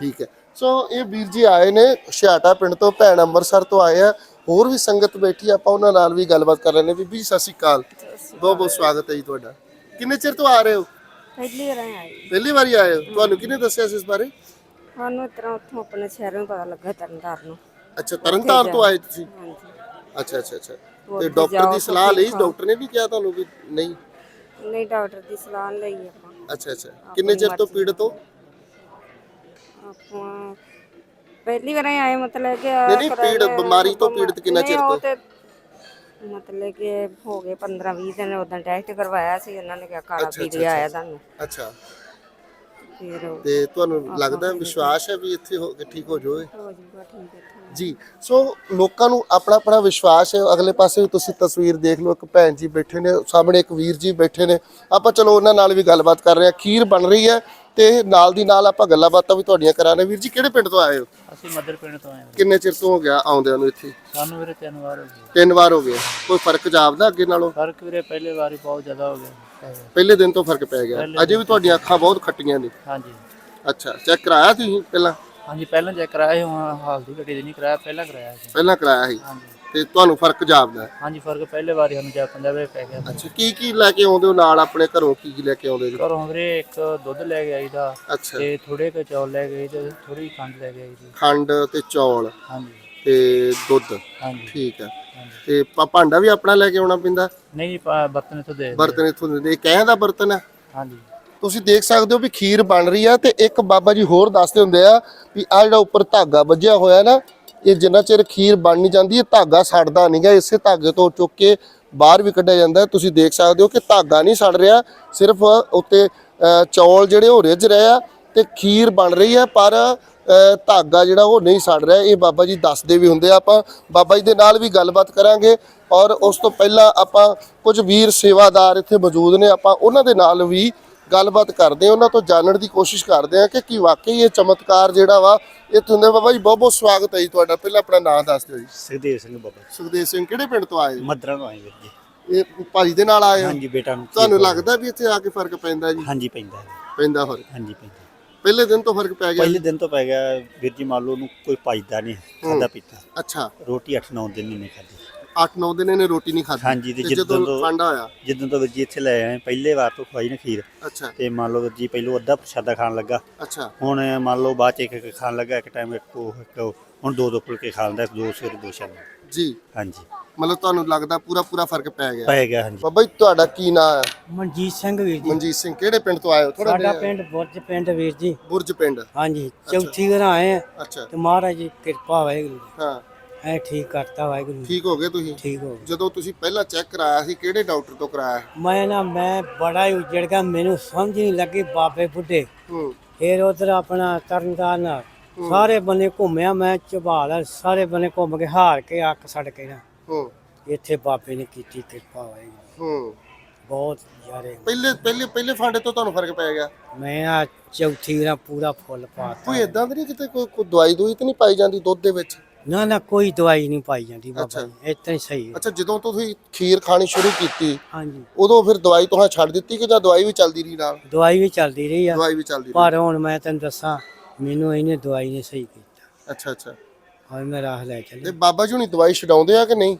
ਠੀਕ ਹੈ। ਸੋ ਇਹ ਵੀਰ ਜੀ ਆਏ ਨੇ ਛਿਆਟਾ ਪਿੰਡ ਤੋਂ ਭੈਣ ਅੰਮ੍ਰਿਤਸਰ ਤੋਂ ਆਏ ਆ। ਹੋਰ ਵੀ ਸੰਗਤ ਬੈਠੀ ਆ, ਆਪਾਂ ਉਹਨਾਂ ਨਾਲ ਵੀ ਗੱਲਬਾਤ ਕਰ ਲੈਣੇ ਬੀਬੀ ਜੀ, ਸਤਿ ਸ਼੍ਰੀ ਅਕਾਲ। ਬਹੁਤ ਬਹੁਤ ਸਵਾਗਤ ਹੈ ਜੀ ਤੁਹਾਡਾ। ਕਿੰਨੇ ਚਿਰ ਤੋਂ ਆ ਰਹੇ ਹੋ? ਪਹਿਲੀ ਵਾਰ ਆਏ ਪਹਿਲੀ ਵਾਰੀ ਆਏ ਹੋ। ਤੁਹਾਨੂੰ ਕਿਹਨੇ ਦੱਸਿਆ ਸੀ ਇਸ ਬਾਰੇ? ਸਾਨੂੰ ਇਸ ਤਰ੍ਹਾਂ ਉੱਥੋਂ ਆਪਣੇ ਸ਼ਹਿਰੋਂ ਪਤਾ ਲੱਗਾ ਤਰਨਤਾਰਨ ਨੂੰ। ਅੱਛਾ ਤਰਨਤਾਰਨ ਤੋਂ ਆਏ ਤੁਸੀਂ? ਅੱਛਾ ਅੱਛਾ ਅੱਛਾ। ਤੇ ਡਾਕਟਰ ਦੀ ਸਲਾਹ ਲਈ? ਡਾਕਟਰ ਨੇ ਵੀ ਕਿਹਾ ਤੁਹਾਨੂੰ ਵੀ ਨਹੀਂ? ਨਹੀਂ ਡਾਕਟਰ ਦੀ ਸਲਾਹ ਲਈ ਆਪਾਂ। ਅੱਛਾ ਅੱਛਾ। ਕਿੰਨੇ ਚਿਰ ਤੋਂ ਪੀੜਤ ਹੋ? ਆਪਾਂ ਪਹਿਲੀ ਵਾਰ ਆਏ ਮਤਲਬ ਕਿ ਨਹੀਂ, ਨਹੀਂ, ਪੀੜ- ਬਿਮਾਰੀ ਤੋਂ ਪੀੜਤ ਕਿੰਨਾ ਚਿਰ ਤੋਂ? ਮਤਲਬ ਕਿ ਹੋ ਗਏ 15 20 ਦਿਨ ਉਦੋਂ ਟੈਸਟ ਕਰਵਾਇਆ ਸੀ ਉਹਨਾਂ ਨੇ ਕਿਹਾ ਕਾਲਾ ਪੀਲੀਆ ਆਇਆ ਤੁਹਾਨੂੰ। ਅੱਛਾ। ਤੇ ਤੁਹਾਨੂੰ ਲੱਗਦਾ ਵਿਸ਼ਵਾਸ ਹੈ ਵੀ ਇੱਥੇ ਹੋ ਕੇ ਠੀਕ ਹੋ ਜਾਓਗੇ ਹੋ ਜਾਊਗਾ ਠੀਕ ਹੈ। ਜੀ। ਸੋ ਲੋਕਾਂ ਨੂੰ ਆਪਣਾ ਆਪਣਾ ਵਿਸ਼ਵਾਸ ਹੈ। ਅਗਲੇ ਪਾਸੇ ਤੁਸੀਂ ਤਸਵੀਰ ਦੇਖ ਲਓ। ਇੱਕ ਭੈਣ ਜੀ ਬੈਠੇ ਨੇ ਸਾਹਮਣੇ ਇੱਕ ਵੀਰ ਜੀ ਬੈਠੇ ਨੇ। ਆਪਾਂ ਚਲੋ ਉਹਨਾਂ ਨਾਲ ਵੀ ਗੱਲਬਾਤ ਕਰ ਰਹੇ ਹਾਂ। ਖੀਰ ਬਣ ਰਹੀ ਹੈ ਤੇ ਨਾਲ ਦੀ ਨਾਲ ਆਪਾਂ ਗੱਲਾਂ ਬਾਤਾਂ ਵੀ ਤੁਹਾਡੀਆਂ ਕਰਾਣੇ ਵੀਰ ਜੀ ਕਿਹੜੇ ਪਿੰਡ ਤੋਂ ਆਏ ਹੋ? ਅਸੀਂ ਮਦਰ ਪਿੰਡ ਤੋਂ ਆਏ ਹਾਂ। ਕਿੰਨੇ ਚਿਰ ਤੋਂ ਹੋ ਗਿਆ ਆਉਂਦਿਆਂ ਨੂੰ ਇੱਥੇ? ਸਾਨੂੰ ਵੀਰੇ ਤਿੰਨ ਵਾਰ ਹੋ ਗਏ। ਤਿੰਨ ਵਾਰ ਹੋ ਗਏ। ਕੋਈ ਫ਼ਰਕ ਜਾਪਦਾ ਅੱਗੇ ਨਾਲੋਂ? ਫ਼ਰਕ ਵੀਰੇ ਪਹਿਲੇ ਵਾਰੀ ਬਹੁਤ ਜ਼ਿਆਦਾ ਹੋ ਗਿਆ। ਪਹਿਲੇ ਦਿਨ ਤੋਂ ਫ਼ਰਕ ਪੈ ਗਿਆ। ਅਜੇ ਵੀ ਤੁਹਾਡੀਆਂ ਅੱਖਾਂ ਬਹੁਤ ਖੱਟੀਆਂ ਨੇ। ਹਾਂਜੀ। ਅੱਛਾ ਚੈੱਕ ਕਰਾਇਆ ਤੁਸੀਂ ਪਹਿਲਾਂ? ਹਾਂਜੀ ਪਹਿਲਾਂ ਚੈੱਕ ਕਰਾਇਆ ਹੁਣ ਹਾਲ ਦੀ ਘੜੀ ਦੇ ਨਹੀਂ ਕਰਾਇਆ ਪਹਿਲਾਂ ਕਰਾਇਆ ਸੀ। ਪਹਿਲਾਂ ਕਰਾਇਆ ਸੀ? ਹਾਂਜੀ। ਤੇ ਤੁਹਾਨੂੰ ਫ਼ਰਕ ਜਾਪਦਾ ਹੈ। ਹਾਂਜੀ ਫ਼ਰਕ ਪਹਿਲੇ ਵਾਰੀ ਸਾਨੂੰ ਜਾ ਪੰਜਾਹ ਰੁਪਏ ਪੈ ਗਿਆ। ਅੱਛਾ ਕੀ ਕੀ ਲੈ ਕੇ ਆਉਂਦੇ ਹੋ ਨਾਲ ਆਪਣੇ ਘਰੋਂ? ਕੀ ਕੀ ਲੈ ਕੇ ਆਉਂਦੇ ਜੀ ਘਰੋਂ ਵੀਰੇ ਇੱਕ ਦੁੱਧ ਲੈ ਕੇ ਆਈਦਾ ਅੱਛਾ। ਤੇ ਥੋੜੇ ਕੁ ਚੌਲ ਲੈ ਕੇ ਆਈ ਤੇ ਥੋੜੀ ਖੰਡ ਲੈ ਕੇ ਆਈ ਦੀ ਖੰਡ ਤੇ ਚੌਲ ਹਾਂਜੀ। ਤੇ ਦੁੱਧ। ਹਾਂਜੀ। ਠੀਕ ਹੈ। ਤੇ ਭਾ- ਭਾਂਡਾ ਵੀ ਆਪਣਾ ਲੈ ਕੇ ਆਉਣਾ ਪੈਂਦਾ? ਨਹੀਂ ਜੀ ਪਾ- ਬਰਤਨ ਇੱਥੋਂ ਦੇ ਦਿਓ। ਬਰਤਨ ਇਥੋਂ ਦੇ ਕਹਿ ਦਾ ਬਰਤਨ ਹੈ? ਹਾਂਜੀ। ਤੁਸੀਂ ਦੇਖ ਸਕਦੇ ਹੋ ਵੀ ਖੀਰ ਬਣ ਰਹੀ ਆ ਤੇ ਇੱਕ ਬਾਬਾ ਜੀ ਹੋਰ ਦੱਸਦੇ ਹੁੰਦੇ ਆ ਵੀ ਆ ਜਿਹੜਾ ਉੱਪਰ ਧਾਗਾ ਵੱਜਿਆ ਹੋਇਆ ਨਾ, ਇਹ ਜਿੰਨਾ ਚਿਰ ਖੀਰ ਬਣ ਨਹੀਂ ਜਾਂਦੀ, ਇਹ ਧਾਗਾ ਸੜਦਾ ਨਹੀਂਗਾ ਇਸੇ ਧਾਗੇ ਤੋਂ ਚੁੱਕ ਕੇ ਬਾਹਰ ਵੀ ਕੱਢਿਆ ਜਾਂਦਾ। ਤੁਸੀਂ ਦੇਖ ਸਕਦੇ ਹੋ ਕਿ ਧਾਗਾ ਨਹੀਂ ਸੜ ਰਿਹਾ, ਸਿਰਫ ਉੱਤੇ ਚੌਲ ਜਿਹੜੇ ਹੋ ਰਿੱਝ ਰਹੇ ਆ ਤੇ ਖੀਰ ਬਣ ਰਹੀ ਹੈ ਪਰ ਧਾਗਾ ਜਿਹੜਾ ਉਹ ਨਹੀਂ ਸੜ ਰਿਹਾ, ਇਹ ਬਾਬਾ ਜੀ ਦੱਸਦੇ ਵੀ ਹੁੰਦੇ ਆ ਆਪਾਂ। ਬਾਬਾ ਜੀ ਦੇ ਨਾਲ ਵੀ ਗੱਲਬਾਤ ਕਰਾਂਗੇ ਔਰ ਉਸ ਤੋਂ ਪਹਿਲਾਂ ਆਪਾਂ ਕੁਝ ਵੀਰ ਸੇਵਾਦਾਰ ਇੱਥੇ ਮੌਜੂਦ ਨੇ, ਆਪਾਂ ਉਹਨਾਂ ਦੇ ਨਾਲ ਵੀ ਗੱਲਬਾਤ ਕਰਦੇ ਹਾਂ ਉਹਨਾਂ ਤੋਂ ਜਾਣਨ ਦੀ ਕੋਸ਼ਿਸ਼ ਕਰਦੇ ਹਾਂ ਕਿ ਕੀ ਵਾਕਈ ਇਹ ਚਮਤਕਾਰ ਜਿਹੜਾ ਵਾ ਇਹ ਹੁੰਦੇ ਬਾਬਾ ਜੀ ਬਹੁਤ ਬਹੁਤ ਸਵਾਗਤ ਹੈ ਜੀ ਤੁਹਾਡਾ। ਪਹਿਲਾਂ ਆਪਣਾ ਨਾਮ ਦੱਸ ਦਿਓ ਜੀ। ਸੁਖਦੇਵ ਸਿੰਘ ਬਾਬਾ। ਸੁਖਦੇਵ ਸਿੰਘ ਕਿਹੜੇ ਪਿੰਡ ਤੋਂ ਆਏ ਜੀ? ਮਦਰਾਂ ਤੋਂ ਆਏ ਵੀਰ ਜੀ। ਇਹ ਭਾਜੀ ਦੇ ਨਾਲ ਆਏ ਹੋ? ਹਾਂਜੀ ਬੇਟਾ ਨੂੰ ਤੁਹਾਨੂੰ ਲੱਗਦਾ ਵੀ ਇੱਥੇ ਆ ਕੇ ਫ਼ਰਕ ਪੈਂਦਾ ਜੀ? ਹਾਂਜੀ ਪੈਂਦਾ। ਪੈਂਦਾ ਫ਼ਰਕ? ਹਾਂਜੀ ਪੈਂਦਾ। ਪਹਿਲੇ ਦਿਨ ਤੋਂ ਫ਼ਰਕ ਪੈ ਗਿਆ? ਪਹਿਲੇ ਦਿਨ ਤੋਂ ਪੈ ਗਿਆ। ਵੀਰ ਜੀ ਮੰਨ ਲਓ ਉਹਨੂੰ ਕੋਈ ਪਾਈਦਾ ਨਹੀਂ ਖਾਦਾ ਪੀਤਾ। ਅੱਛਾ। ਰੋਟੀ 8-9 ਦਿਨ ਨਹੀਂ ਖਾਦੀ 8-9 ਦਿਨ ਇਹਨੇ ਰੋਟੀ ਨਹੀਂ ਖਾਧੀ ਹਾਂਜੀ, ਤੇ ਜਦੋਂ ਠੰਡਾ ਹੋਇਆ ਜਿੱਦਣ ਤੋਂ ਵੀਰ ਜੀ ਇੱਥੇ ਲੈ ਆਏ ਪਹਿਲੇ ਵਾਰ ਤੋਂ ਖਵਾਈ ਨਾ ਖੀਰ। ਅੱਛਾ। ਤੇ ਮੰਨ ਲਓ ਵੀਰ ਜੀ ਪਹਿਲੋਂ ਅੱਧਾ ਪ੍ਰਸ਼ਾਦਾ ਖਾਣ ਲੱਗਾ। ਅੱਛਾ। ਹੁਣ ਮੰਨ ਲਓ ਬਾਅਦ ਚ ਇੱਕ ਇੱਕ ਖਾਣ ਲੱਗਾ ਇੱਕ ਟਾਈਮ ਇੱਕ ਉਹ ਇੱਕ ਉਹ। ਹੁਣ ਦੋ ਦੋ ਫੁਲਕੇ ਖਾ ਲੈਂਦਾ ਦੋ ਸਵੇਰੇ ਦੋ ਸ਼ਾਮ। ਜੀ। ਹਾਂਜੀ। ਮਤਲਬ ਤੁਹਾਨੂੰ ਲੱਗਦਾ ਪੂਰਾ ਪੂਰਾ ਫ਼ਰਕ ਪੈ ਗਿਆ? ਪੈ ਗਿਆ ਹਾਂਜੀ। ਬਾਬਾ ਜੀ ਤੁਹਾਡਾ ਕੀ ਨਾਂ ਹੈ? ਮਨਜੀਤ ਸਿੰਘ ਵੀਰ ਜੀ। ਮਨਜੀਤ ਸਿੰਘ ਕਿਹੜੇ ਪਿੰਡ ਤੋਂ ਆਏ ਹੋ? ਥੋੜਾ ਸਾਡਾ ਪਿੰਡ ਬੁਰਜ ਪਿੰਡ ਵੀਰ ਜੀ। ਬੁਰਜ ਪਿੰਡ। ਹਾਂਜੀ ਚੌਥੀ ਵਾਰ ਆਏ ਆ। ਅੱਛਾ। ਤੇ ਮਹਾਰਾਜ ਦੀ ਕਿਰਪਾ ਵਾਹਿਗੁਰੂ ਦੀ। ਹਾਂ। ਐ ਠੀਕ ਕਰਤਾ ਵਾਹਿਗੁਰੂ ਜੀ। ਠੀਕ ਹੋ ਗਏ ਤੁਸੀਂ? ਠੀਕ ਹੋ ਜਦੋਂ ਤੁਸੀਂ ਪਹਿਲਾਂ ਚੈੱਕ ਕਰਾਇਆ ਸੀ ਕਿਹੜੇ ਡਾਕਟਰ ਤੋਂ ਕਰਾਇਆ? ਮੈਂ ਨਾ ਮੈਂ ਬੜਾ ਹੀ ਉਜੜ ਗਿਆ ਮੈਨੂੰ ਸਮਝ ਨਹੀਂ ਲੱਗੀ ਬਾਬੇ ਬੁੱਢੇ। ਹੂੰ। ਫਿਰ ਉਧਰ ਆਪਣਾ ਤਰਨਤਾਰਨ ਸਾਰੇ ਬੰਨੇ ਘੁੰਮਿਆ ਮੈਂ ਝਬਾਲ ਸਾਰੇ ਬੰਨੇ ਘੁੰਮ ਕੇ ਹਾਰ ਕੇ ਅੱਖ ਛੱਡ ਕੇ ਨਾ। ਹੂੰ। ਇੱਥੇ ਬਾਬੇ ਨੇ ਕੀਤੀ ਕਿਰਪਾ ਵਾਹਿਗੁਰੂ ਹੂੰ। ਬਹੁਤ ਯਾਰੇ। ਪਹਿਲੇ ਪਹਿਲੇ ਪਹਿਲੇ ਫਾਂਡੇ ਤੋਂ ਤੁਹਾਨੂੰ ਫ਼ਰਕ ਪੈ ਗਿਆ? ਮੈਂ ਆ ਚੌਥੀ ਵਾਰ ਪੂਰਾ ਫੁੱਲ ਪਾਤਾ। ਕੋਈ ਇਦਾਂ ਤਾਂ ਨਹੀਂ ਕਿਤੇ ਕੋਈ ਕੋਈ ਦਵਾਈ ਦੂਈ ਤਾਂ ਨਹੀਂ ਪਾਈ ਜਾਂਦੀ ਦੁੱਧ ਦੇ ਵਿੱਚ? ਨਾ ਨਾ ਕੋਈ ਦਵਾਈ ਨਹੀਂ ਪਾਈ ਜਾਂਦੀ ਅੱਛਾ। ਬਾਬਾ ਜੀ ਇਤਨਾ ਹੀ ਸਹੀ ਹੈ। ਅੱਛਾ ਜਦੋਂ ਤੋਂ ਤੁਸੀਂ ਖੀਰ ਖਾਣੀ ਸ਼ੁਰੂ ਕੀਤੀ ਹਾਂਜੀ। ਉਦੋਂ ਫਿਰ ਦਵਾਈ ਤੁਹਾਂ ਛੱਡ ਦਿੱਤੀ ਕਿ ਜਾਂ ਦਵਾਈ ਵੀ ਚੱਲਦੀ ਰਹੀ ਨਾਲ? ਦਵਾਈ ਵੀ ਚੱਲਦੀ ਰਹੀ ਆ। ਦਵਾਈ ਵੀ ਚੱਲਦੀ ਰਹੀ। ਪਰ ਹੁਣ ਮੈਂ ਤੈਨੂੰ ਦੱਸਾਂ ਮੈਨੂੰ ਇਹਨੇ ਦਵਾਈ ਨੇ ਸਹੀ ਕੀਤਾ। ਅੱਛਾ ਅੱਛਾ। ਹਾਂ ਮੈਂ ਰਾਹ ਲੈ ਤੇ ਚੱਲੀ ਬਾਬਾ ਜੀ ਹੁਣੀ ਦਵਾਈ ਛਡਾਉਂਦੇ ਆ ਕਿ ਨਹੀਂ?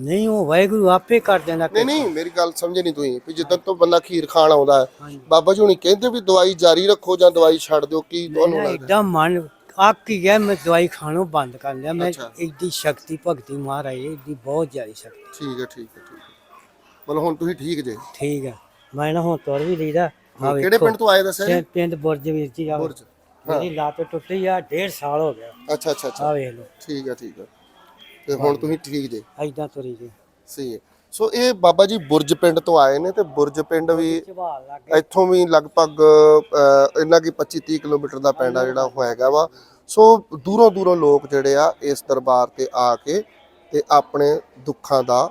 ਨਹੀਂ ਉਹ ਵਾਹਿਗੁਰੂ ਆਪੇ ਕਰ ਦਿੰਦਾ। ਨਹੀਂ ਨਹੀਂ ਮੇਰੀ ਗੱਲ ਸਮਝੇ ਨਹੀਂ ਤੁਸੀਂ ਵੀ ਜਿੱਦਾਂ ਤੋਂ ਬੰਦਾ ਖੀਰ ਖਾਣ ਆਉਂਦਾ ਹੈ ਹਾਂਜੀ। ਬਾਬਾ ਜੀ ਹੁਣੀ ਕਹਿੰਦੇ ਵੀ ਦਵਾਈ ਜਾਰੀ ਰੱਖੋ ਜਾਂ ਦਵਾਈ ਛੱਡ ਦਿਓ ਕੀ ਤੁਹਾਨੂੰ ਮੇਰਾ ਲੱਗਦਾ? ਏਡਾ ਮਨ ਅੱਕ ਹੀ ਗਿਆ ਮੈਂ ਦਵਾਈ ਖਾਣੋਂ ਬੰਦ ਕਰ ਲਿਆ। ਮੈਂ ਅੱਛਾ। ਸ਼ਕਤੀ ਭਗਤੀ ਮਹਾਰਾਜ ਦੀ, ਬਹੁਤ ਜ਼ਿਆਦਾ ਸ਼ਕਤੀ। ਠੀਕ ਹੈ ਠੀਕ ਹੈ ਠੀਕ ਹੈ। ਮਤਲਬ ਹੁਣ ਤੁਸੀਂ ਠੀਕ ਜੇ? ਠੀਕ ਹੈ ਮੈਂ ਨਾ ਹੁਣ ਤੁਰ ਵੀ ਲਈਦਾ। ਕਿਹੜੇ ਪਿੰਡ ਤੋਂ ਆਏ ਦੱਸਿਆ ਜੀ? ਪਿੰਡ- ਪਿੰਡ ਬੁਰਜ ਵੀਰ ਜੀ ਆ ਬੁਰਜ ਮੇਰੀ ਲੱਤ ਟੁੱਟੀ ਆ ਡੇਢ ਸਾਲ ਹੋ ਗਿਆ। ਅੱਛਾ ਅੱਛਾ ਅੱਛਾ। ਆ ਵੇਖ ਲਓ। ਠੀਕ ਹੈ ਠੀਕ ਹੈ। ਤੇ ਹੁਣ ਤੁਸੀਂ ਠੀਕ ਜੇ? ਐਦਾਂ ਤੁਰੀ ਜੀ। ਸਹੀ ਹੈ। ਸੋ ਇਹ ਬਾਬਾ ਜੀ ਬੁਰਜ ਪਿੰਡ ਤੋਂ ਆਏ ਨੇ ਤੇ ਬੁਰਜ ਪਿੰਡ ਵੀ ਇੱਥੋਂ ਵੀ ਲਗਭਗ ਅਹ, ਇੰਨਾ ਕੀ 25 30 ਕਿਲੋਮੀਟਰ ਦਾ ਪਿੰਡ ਆ ਜਿਹੜਾ ਉਹ ਹੈਗਾ ਵਾ। ਸੋ ਦੂਰੋਂ ਦੂਰੋਂ ਲੋਕ ਜਿਹੜੇ ਆ ਇਸ ਦਰਬਾਰ ਤੇ ਆ ਕੇ ਤੇ ਆਪਣੇ ਦੁੱਖਾਂ ਦਾ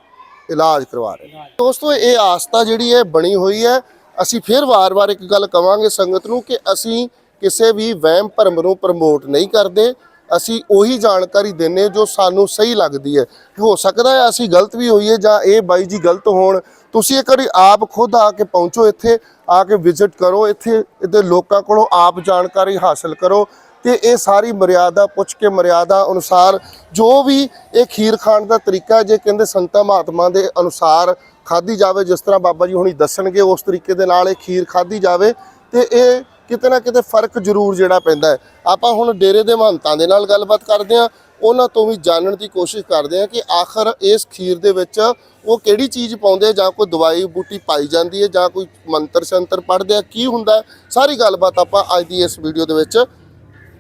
ਇਲਾਜ ਕਰਵਾ ਰਹੇ ਨੇ। ਦੋਸਤੋ ਇਹ ਆਸਥਾ ਜਿਹੜੀ ਹੈ ਬਣੀ ਹੋਈ ਹੈ। ਅਸੀਂ ਫਿਰ ਵਾਰ-ਵਾਰ ਇੱਕ ਗੱਲ ਕਵਾਂਗੇ ਸੰਗਤ ਨੂੰ ਕਿ ਅਸੀਂ ਕਿਸੇ ਵੀ ਵਹਿਮ ਭਰਮ ਨੂੰ ਪ੍ਰਮੋਟ ਨਹੀਂ ਕਰਦੇ। ਅਸੀਂ ਉਹੀ ਜਾਣਕਾਰੀ ਦਿੰਨੇ ਜੋ ਸਾਨੂੰ ਸਹੀ ਲੱਗਦੀ ਹੈ। ਹੋ ਸਕਦਾ ਹੈ ਅਸੀਂ ਗਲਤ ਵੀ ਹੋਈਏ ਜਾਂ ਇਹ ਬਾਈ ਜੀ ਗਲਤ ਹੋਣ। ਤੁਸੀਂ ਇੱਕ ਵਾਰੀ ਆਪ ਖੁਦ ਆ ਕੇ ਪਹੁੰਚੋ ਇੱਥੇ, ਆ ਕੇ ਵਿਜ਼ਿਟ ਕਰੋ ਇੱਥੇ ਇਹਦੇ ਲੋਕਾਂ ਕੋਲੋਂ ਆਪ ਜਾਣਕਾਰੀ ਹਾਸਲ ਕਰੋ ਤੇ ਇਹ ਸਾਰੀ ਮਰਿਆਦਾ, ਪੁੱਛ ਕੇ ਮਰਿਆਦਾ ਅਨੁਸਾਰ ਜੋ ਵੀ ਇਹ ਖੀਰ ਖਾਣ ਦਾ ਤਰੀਕਾ ਜੇ ਕਹਿੰਦੇ ਸੰਤਾਂ ਮਹਾਤਮਾ ਦੇ ਅਨੁਸਾਰ ਖਾਧੀ ਜਾਵੇ, ਜਿਸ ਤਰ੍ਹਾਂ ਬਾਬਾ ਜੀ ਹੁਣੀ ਦੱਸਣਗੇ ਉਸ ਤਰੀਕੇ ਦੇ ਨਾਲ ਇਹ ਖੀਰ ਖਾਧੀ ਜਾਵੇ ਤੇ ਇਹ ਕਿਤੇ ਨਾ ਕਿਤੇ ਫ਼ਰਕ ਜ਼ਰੂਰ ਜਿਹੜਾ ਪੈਂਦਾ ਹੈ। ਆਪਾਂ ਹੁਣ ਡੇਰੇ ਦੇ ਮਹੰਤਾਂ ਦੇ ਨਾਲ ਗੱਲਬਾਤ ਕਰਦੇ ਹਾਂ। ਉਹਨਾਂ ਤੋਂ ਵੀ ਜਾਣਨ ਦੀ ਕੋਸ਼ਿਸ਼ ਕਰਦੇ ਹਾਂ ਕਿ ਆਖਰ ਇਸ ਖੀਰ ਦੇ ਵਿੱਚ ਉਹ ਕਿਹੜੀ ਚੀਜ਼ ਪਾਉਂਦੇ ਆ ਜਾਂ ਕੋਈ ਦਵਾਈ ਬੂਟੀ ਪਾਈ ਜਾਂਦੀ ਹੈ ਜਾਂ ਕੋਈ ਮੰਤਰ ਸ਼ੰਤਰ ਪੜ੍ਹਦੇ ਆ ਕੀ ਹੁੰਦਾ? ਸਾਰੀ ਗੱਲਬਾਤ ਆਪਾਂ ਅੱਜ ਦੀ ਇਸ ਵੀਡੀਓ ਦੇ ਵਿੱਚ